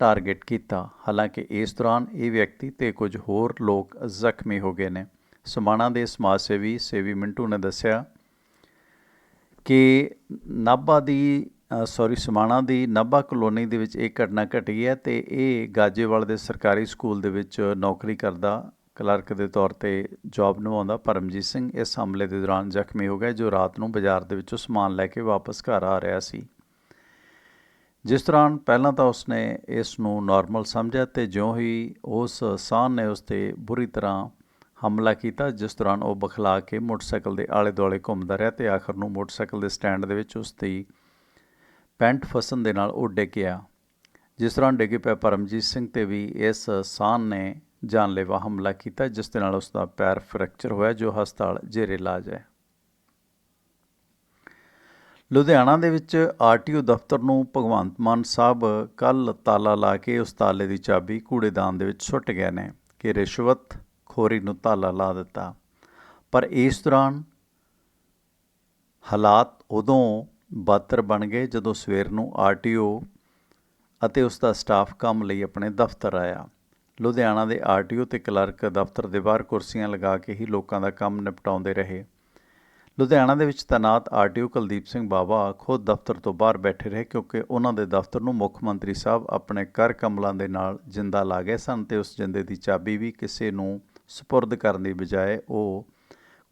ਟਾਰਗੇਟ ਕੀਤਾ। ਹਾਲਾਂਕਿ ਇਸ ਦੌਰਾਨ ਇਹ ਵਿਅਕਤੀ ਤੇ ਕੁਝ ਹੋਰ ਲੋਕ ਜ਼ਖਮੀ ਹੋ ਗਏ ਨੇ। ਸਮਾਣਾ ਦੇ ਸਮਾਜ ਸੇਵੀ ਸੇਵੀ ਮਿੰਟੂ ਨੇ ਦੱਸਿਆ ਕਿ ਨਾਭਾ ਦੀ ਸੌਰੀ ਸਮਾਣਾ ਦੀ ਨਾਭਾ ਕਲੋਨੀ ਦੇ ਵਿੱਚ ਇਹ ਘਟਨਾ ਘਟੀ ਹੈ ਤੇ ਇਹ ਗਾਜੇਵਾਲ ਦੇ ਸਰਕਾਰੀ ਸਕੂਲ ਦੇ ਵਿੱਚ ਨੌਕਰੀ ਕਰਦਾ ਕਲਰਕ ਦੇ ਤੌਰ ਤੇ ਜੌਬ ਨਿਭਾਉਂਦਾ ਪਰਮਜੀਤ ਸਿੰਘ ਇਸ ਹਮਲੇ ਦੇ ਦੌਰਾਨ ਜ਼ਖਮੀ ਹੋ ਗਿਆ, ਜੋ ਰਾਤ ਨੂੰ ਬਾਜ਼ਾਰ ਦੇ ਵਿੱਚੋਂ ਸਮਾਨ ਲੈ ਕੇ ਵਾਪਸ ਘਰ ਆ ਰਿਹਾ ਸੀ। ਜਿਸ ਦੌਰਾਨ ਪਹਿਲਾਂ ਤਾਂ ਉਸਨੇ ਇਸ ਨੂੰ ਨਾਰਮਲ ਸਮਝਿਆ ਤੇ ਜਿਉਂ ਹੀ ਉਸ ਸਾਹ ਨੇ ਉਸ ਤੇ ਬੁਰੀ ਤਰ੍ਹਾਂ ਹਮਲਾ ਕੀਤਾ, ਜਿਸ ਦੌਰਾਨ ਉਹ ਬਖਲਾ ਕੇ ਮੋਟਰਸਾਈਕਲ ਦੇ ਆਲੇ ਦੁਆਲੇ ਘੁੰਮਦਾ ਰਿਹਾ ਤੇ ਆਖਰ ਨੂੰ ਮੋਟਰਸਾਈਕਲ ਦੇ ਸਟੈਂਡ ਦੇ ਵਿੱਚ ਉਸ ਦੀ ਪੈਂਟ ਫਸਣ ਦੇ ਨਾਲ ਉਹ ਡਿੱਗ ਗਿਆ। ਜਿਸ ਦੌਰਾਨ ਡਿੱਗੇ ਪਿਆ ਪਰਮਜੀਤ ਸਿੰਘ ਤੇ ਵੀ ਇਸ ਸਾਹ ਨੇ ਜਾਨਲੇਵਾ ਹਮਲਾ ਕੀਤਾ, ਜਿਸ ਦੇ ਨਾਲ ਉਸ ਦਾ ਪੈਰ ਫ੍ਰੈਕਚਰ ਹੋਇਆ, ਜੋ ਹਸਪਤਾਲ ਜੇਰੇ ਇਲਾਜ ਹੈ ਲੁਧਿਆਣਾ ਦੇ ਵਿੱਚ ਆਰਟੀਓ ਦਫ਼ਤਰ ਨੂੰ ਭਗਵੰਤ ਮਾਨ ਸਾਹਿਬ ਕੱਲ ਤਾਲਾ ਲਾ ਕੇ ਉਸ ਤਾਲੇ ਦੀ ਚਾਬੀ ਕੂੜੇਦਾਨ ਦੇ ਵਿੱਚ ਸੁੱਟ ਗਏ ਨੇ ਕਿ ਰਿਸ਼ਵਤ ਖੋਰੀ ਨੂੰ ਤਾਲਾ ਲਾ ਦਿੱਤਾ। ਪਰ ਇਸ ਦੌਰਾਨ ਹਾਲਾਤ ਉਦੋਂ ਬਦਤਰ ਬਣ ਗਏ ਜਦੋਂ ਸਵੇਰ ਨੂੰ ਆਰਟੀਓ ਅਤੇ ਉਸ ਦਾ ਸਟਾਫ ਕੰਮ ਲਈ ਆਪਣੇ ਦਫ਼ਤਰ ਆਇਆ। ਲੁਧਿਆਣਾ ਦੇ ਆਰਟੀਓ ਤੇ ਕਲਰਕ ਦਫ਼ਤਰ ਦੇ ਬਾਹਰ ਕੁਰਸੀਆਂ ਲਗਾ ਕੇ ਹੀ ਲੋਕਾਂ ਦਾ ਕੰਮ ਨਿਪਟਾਉਂਦੇ ਰਹੇ। ਲੁਧਿਆਣਾ ਦੇ ਵਿੱਚ ਤੈਨਾਤ ਆਰਟੀਓ ਕੁਲਦੀਪ ਸਿੰਘ ਬਾਵਾ ਖੁਦ ਦਫ਼ਤਰ ਤੋਂ ਬਾਹਰ ਬੈਠੇ ਰਹੇ ਕਿਉਂਕਿ ਉਹਨਾਂ ਦੇ ਦਫ਼ਤਰ ਨੂੰ ਮੁੱਖ ਮੰਤਰੀ ਸਾਹਿਬ ਆਪਣੇ ਕਰ ਕਮਲਾਂ ਦੇ ਨਾਲ ਜਿੰਦਾ ਲਾ ਗਏ ਸਨ ਤੇ ਉਸ ਜਿੰਦੇ ਦੀ ਚਾਬੀ ਵੀ ਕਿਸੇ ਨੂੰ ਸਪੁਰਦ ਕਰਨ ਦੀ ਬਜਾਏ ਉਹ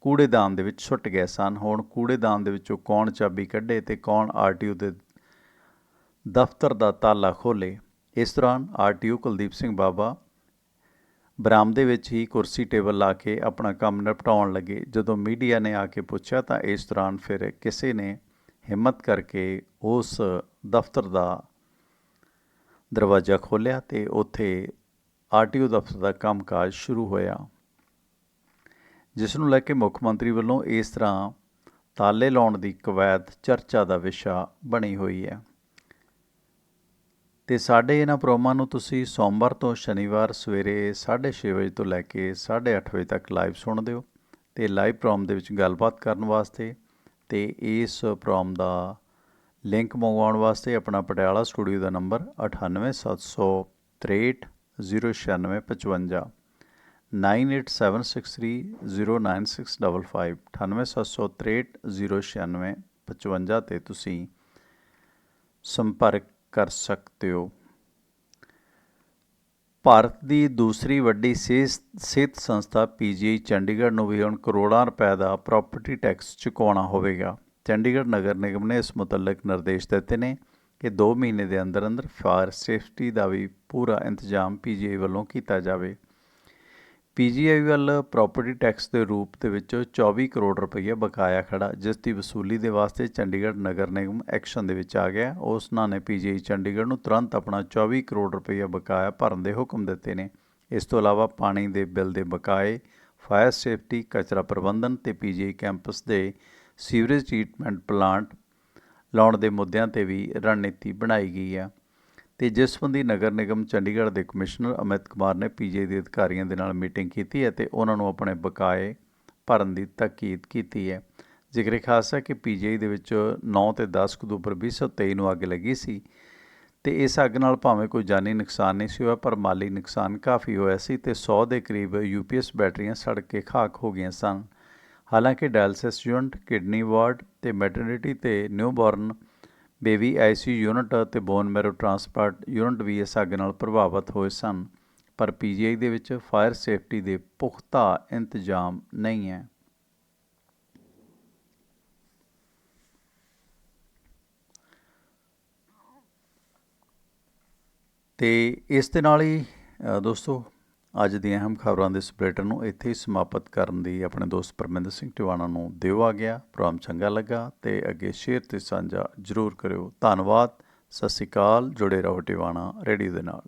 ਕੂੜੇਦਾਨ ਦੇ ਵਿੱਚ ਸੁੱਟ ਗਏ ਸਨ। ਹੁਣ ਕੂੜੇਦਾਨ ਦੇ ਵਿੱਚੋਂ ਕੌਣ ਚਾਬੀ ਕੱਢੇ ਤੇ ਕੌਣ ਆਰਟੀਓ ਦੇ ਦਫ਼ਤਰ ਦਾ ਤਾਲਾ ਖੋਲੇ ਇਸ ਦੌਰਾਨ ਆਰਟੀਓ ਕੁਲਦੀਪ ਸਿੰਘ ਬਾਬਾ ਬਰਾਮਦੇ ਵਿੱਚ ਹੀ ਕੁਰਸੀ ਟੇਬਲ ਲਾ ਕੇ ਆਪਣਾ ਕੰਮ ਨਿਪਟਾਉਣ ਲੱਗੇ। ਜਦੋਂ ਮੀਡੀਆ ਨੇ ਆ ਕੇ ਪੁੱਛਿਆ ਤਾਂ ਇਸ ਦੌਰਾਨ ਫਿਰ ਕਿਸੇ ਨੇ ਹਿੰਮਤ ਕਰਕੇ ਉਸ ਦਫ਼ਤਰ ਦਾ ਦਰਵਾਜ਼ਾ ਖੋਲ੍ਹਿਆ ਤੇ ਉੱਥੇ ਆਰਟੀਓ ਦਫ਼ਤਰ ਦਾ ਕੰਮਕਾਜ ਸ਼ੁਰੂ ਹੋਇਆ, ਜਿਸ ਨੂੰ ਲੈ ਕੇ ਮੁੱਖ ਮੰਤਰੀ ਵੱਲੋਂ ਇਸ ਤਰ੍ਹਾਂ ਤਾਲੇ ਲਾਉਣ ਦੀ ਕਵਾਇਦ ਚਰਚਾ ਦਾ ਵਿਸ਼ਾ ਬਣੀ ਹੋਈ ਹੈ। ਤੇ ਸਾਡੇ ਇਹਨਾਂ ਪ੍ਰੋਗਰਾਮਾਂ ਨੂੰ ਤੁਸੀਂ ਸੋਮਵਾਰ ਤੋਂ ਸ਼ਨੀਵਾਰ ਸਵੇਰੇ 6:30 ਵਜੇ ਤੋਂ ਲੈ ਕੇ 8:30 ਵਜੇ ਤੱਕ ਲਾਈਵ ਸੁਣਦੇ ਹੋ ਤੇ ਲਾਈਵ ਪ੍ਰੋਗਰਾਮ ਦੇ ਵਿੱਚ ਗੱਲਬਾਤ ਕਰਨ ਵਾਸਤੇ ਤੇ ਇਸ ਪ੍ਰੋਗਰਾਮ ਦਾ ਲਿੰਕ ਮੰਗਵਾਉਣ ਵਾਸਤੇ ਆਪਣਾ ਪਟਿਆਲਾ ਸਟੂਡੀਓ ਦਾ ਨੰਬਰ 9876309655 9876309655 9876309655 ਤੇ ਤੁਸੀਂ ਸੰਪਰਕ ਕਰ ਸਕਦੇ ਹੋ। ਭਾਰਤ ਦੀ ਦੂਸਰੀ ਵੱਡੀ ਸਿਹਤ ਸੰਸਥਾ ਪੀਜੀਆਈ ਚੰਡੀਗੜ੍ਹ ਨੂੰ ਵੀ ਹੁਣ ਕਰੋੜਾਂ ਰੁਪਏ ਦਾ ਪ੍ਰਾਪਰਟੀ ਟੈਕਸ ਚੁਕਾਉਣਾ ਹੋਵੇਗਾ। ਚੰਡੀਗੜ੍ਹ ਨਗਰ ਨਿਗਮ ਨੇ ਇਸ ਮੁਤਲਕ ਨਿਰਦੇਸ਼ ਦਿੱਤੇ ਨੇ ਕਿ 2 ਮਹੀਨੇ ਦੇ ਅੰਦਰ ਅੰਦਰ ਫਾਇਰ ਸੇਫਟੀ ਦਾ ਵੀ ਪੂਰਾ ਇੰਤਜ਼ਾਮ ਪੀਜੀਆਈ ਵੱਲੋਂ ਕੀਤਾ ਜਾਵੇ। ਪੀਜੀਆਈ ਵੱਲ ਪ੍ਰਾਪਰਟੀ ਟੈਕਸ ਦੇ ਰੂਪ ਦੇ ਵਿੱਚ 24 ਕਰੋੜ ਰੁਪਏ ਬਕਾਇਆ ਖੜਾ, ਜਿਸ ਦੀ ਵਸੂਲੀ ਦੇ ਵਾਸਤੇ ਚੰਡੀਗੜ੍ਹ ਨਗਰ ਨਿਗਮ ਐਕਸ਼ਨ ਦੇ ਵਿੱਚ ਆ ਗਿਆ। ਉਸ ਨਾਲ ਨੇ ਪੀਜੀਆਈ ਚੰਡੀਗੜ੍ਹ ਨੂੰ ਤੁਰੰਤ ਆਪਣਾ 24 ਕਰੋੜ ਰੁਪਏ ਬਕਾਇਆ ਭਰਨ ਦੇ ਹੁਕਮ ਦਿੱਤੇ ਨੇ। ਇਸ ਤੋਂ ਇਲਾਵਾ ਪਾਣੀ ਦੇ ਬਿੱਲ ਦੇ ਬਕਾਏ ਫਾਇਰ ਸੇਫਟੀ ਕਚਰਾ ਪ੍ਰਬੰਧਨ ਤੇ ਪੀਜੀਆਈ ਕੈਂਪਸ ਦੇ ਸੀਵਰੇਜ ਟ੍ਰੀਟਮੈਂਟ ਪਲਾਂਟ ਲਾਉਣ ਦੇ ਮੁੱਦਿਆਂ ਤੇ ਵੀ ਰਣਨੀਤੀ ਬਣਾਈ ਗਈ ਹੈ ਤੇ ਜਿਸ ਸੰਬੰਧੀ ਨਗਰ ਨਿਗਮ ਚੰਡੀਗੜ੍ਹ ਦੇ ਕਮਿਸ਼ਨਰ ਅਮਿਤ ਕੁਮਾਰ ਨੇ ਪੀਜੇ ਦੇ ਅਧਿਕਾਰੀਆਂ ਦੇ ਨਾਲ ਮੀਟਿੰਗ ਕੀਤੀ ਹੈ ਤੇ ਉਹਨਾਂ ਨੂੰ ਆਪਣੇ ਬਕਾਏ ਭਰਨ ਦੀ ਤਾਕੀਦ ਕੀਤੀ ਹੈ। ਜ਼ਿਕਰ ਖਾਸ ਹੈ ਕਿ ਪੀਜੇ ਦੇ ਵਿੱਚ 9 ਤੇ 10 ਅਕਤੂਬਰ 2023 ਨੂੰ ਅੱਗ ਲੱਗੀ ਸੀ ਤੇ ਇਸ ਅੱਗ ਨਾਲ ਭਾਵੇਂ ਕੋਈ ਜਾਨੀ ਨੁਕਸਾਨ ਨਹੀਂ ਸੀ ਹੋਇਆ, ਪਰ ਮਾਲੀ ਨੁਕਸਾਨ ਕਾਫੀ ਹੋਇਆ ਸੀ ਤੇ 100 ਦੇ ਕਰੀਬ ਯੂਪੀਐਸ ਬੈਟਰੀਆਂ ਸੜ ਕੇ ਖਾਕ ਹੋ ਗਈਆਂ ਸਨ। ਹਾਲਾਂਕਿ ਡਾਇਲਸਿਸ ਯੂਨਿਟ, ਕਿਡਨੀ ਵਾਰਡ ਤੇ ਮੈਟਰਨਿਟੀ ਤੇ ਨਿਊਬੋਰਨ ਬੇਬੀ ਆਈਸੀਯੂ ਯੂਨਿਟ ਅਤੇ ਬੋਨ ਮੈਰੋ ਟ੍ਰਾਂਸਪਲਾਂਟ ਯੂਨਿਟ ਵੀ ਇਸ ਅੱਗ ਨਾਲ ਪ੍ਰਭਾਵਿਤ ਹੋਏ ਸਨ, ਪਰ ਪੀਜੀਆਈ ਦੇ ਵਿੱਚ ਫਾਇਰ ਸੇਫਟੀ ਦੇ ਪੁਖਤਾ ਇੰਤਜ਼ਾਮ ਨਹੀਂ ਹੈ। ਤੇ ਇਸ ਦੇ ਨਾਲ ਹੀ ਦੋਸਤੋ ਅੱਜ ਦੀਆਂ ਅਹਿਮ ਖਬਰਾਂ ਦੇ ਸਪਲੇਟਰ ਨੂੰ ਇੱਥੇ ਹੀ ਸਮਾਪਤ ਕਰਨ ਦੀ ਆਪਣੇ ਦੋਸਤ ਪਰਮਿੰਦਰ ਸਿੰਘ ਟਿਵਾਣਾ ਨੂੰ ਦਿਓ ਆ ਗਿਆ। ਪ੍ਰੋਗਰਾਮ ਚੰਗਾ ਲੱਗਾ ਤੇ ਅੱਗੇ ਸ਼ੇਅਰ ਤੇ ਸਾਂਝਾ ਜ਼ਰੂਰ ਕਰਿਓ। ਧੰਨਵਾਦ। ਸਤਿ ਸ਼੍ਰੀ ਅਕਾਲ। ਜੁੜੇ ਰਹੋ ਟਿਵਾਣਾ ਰੇਡੀਓ ਦੇ ਨਾਲ।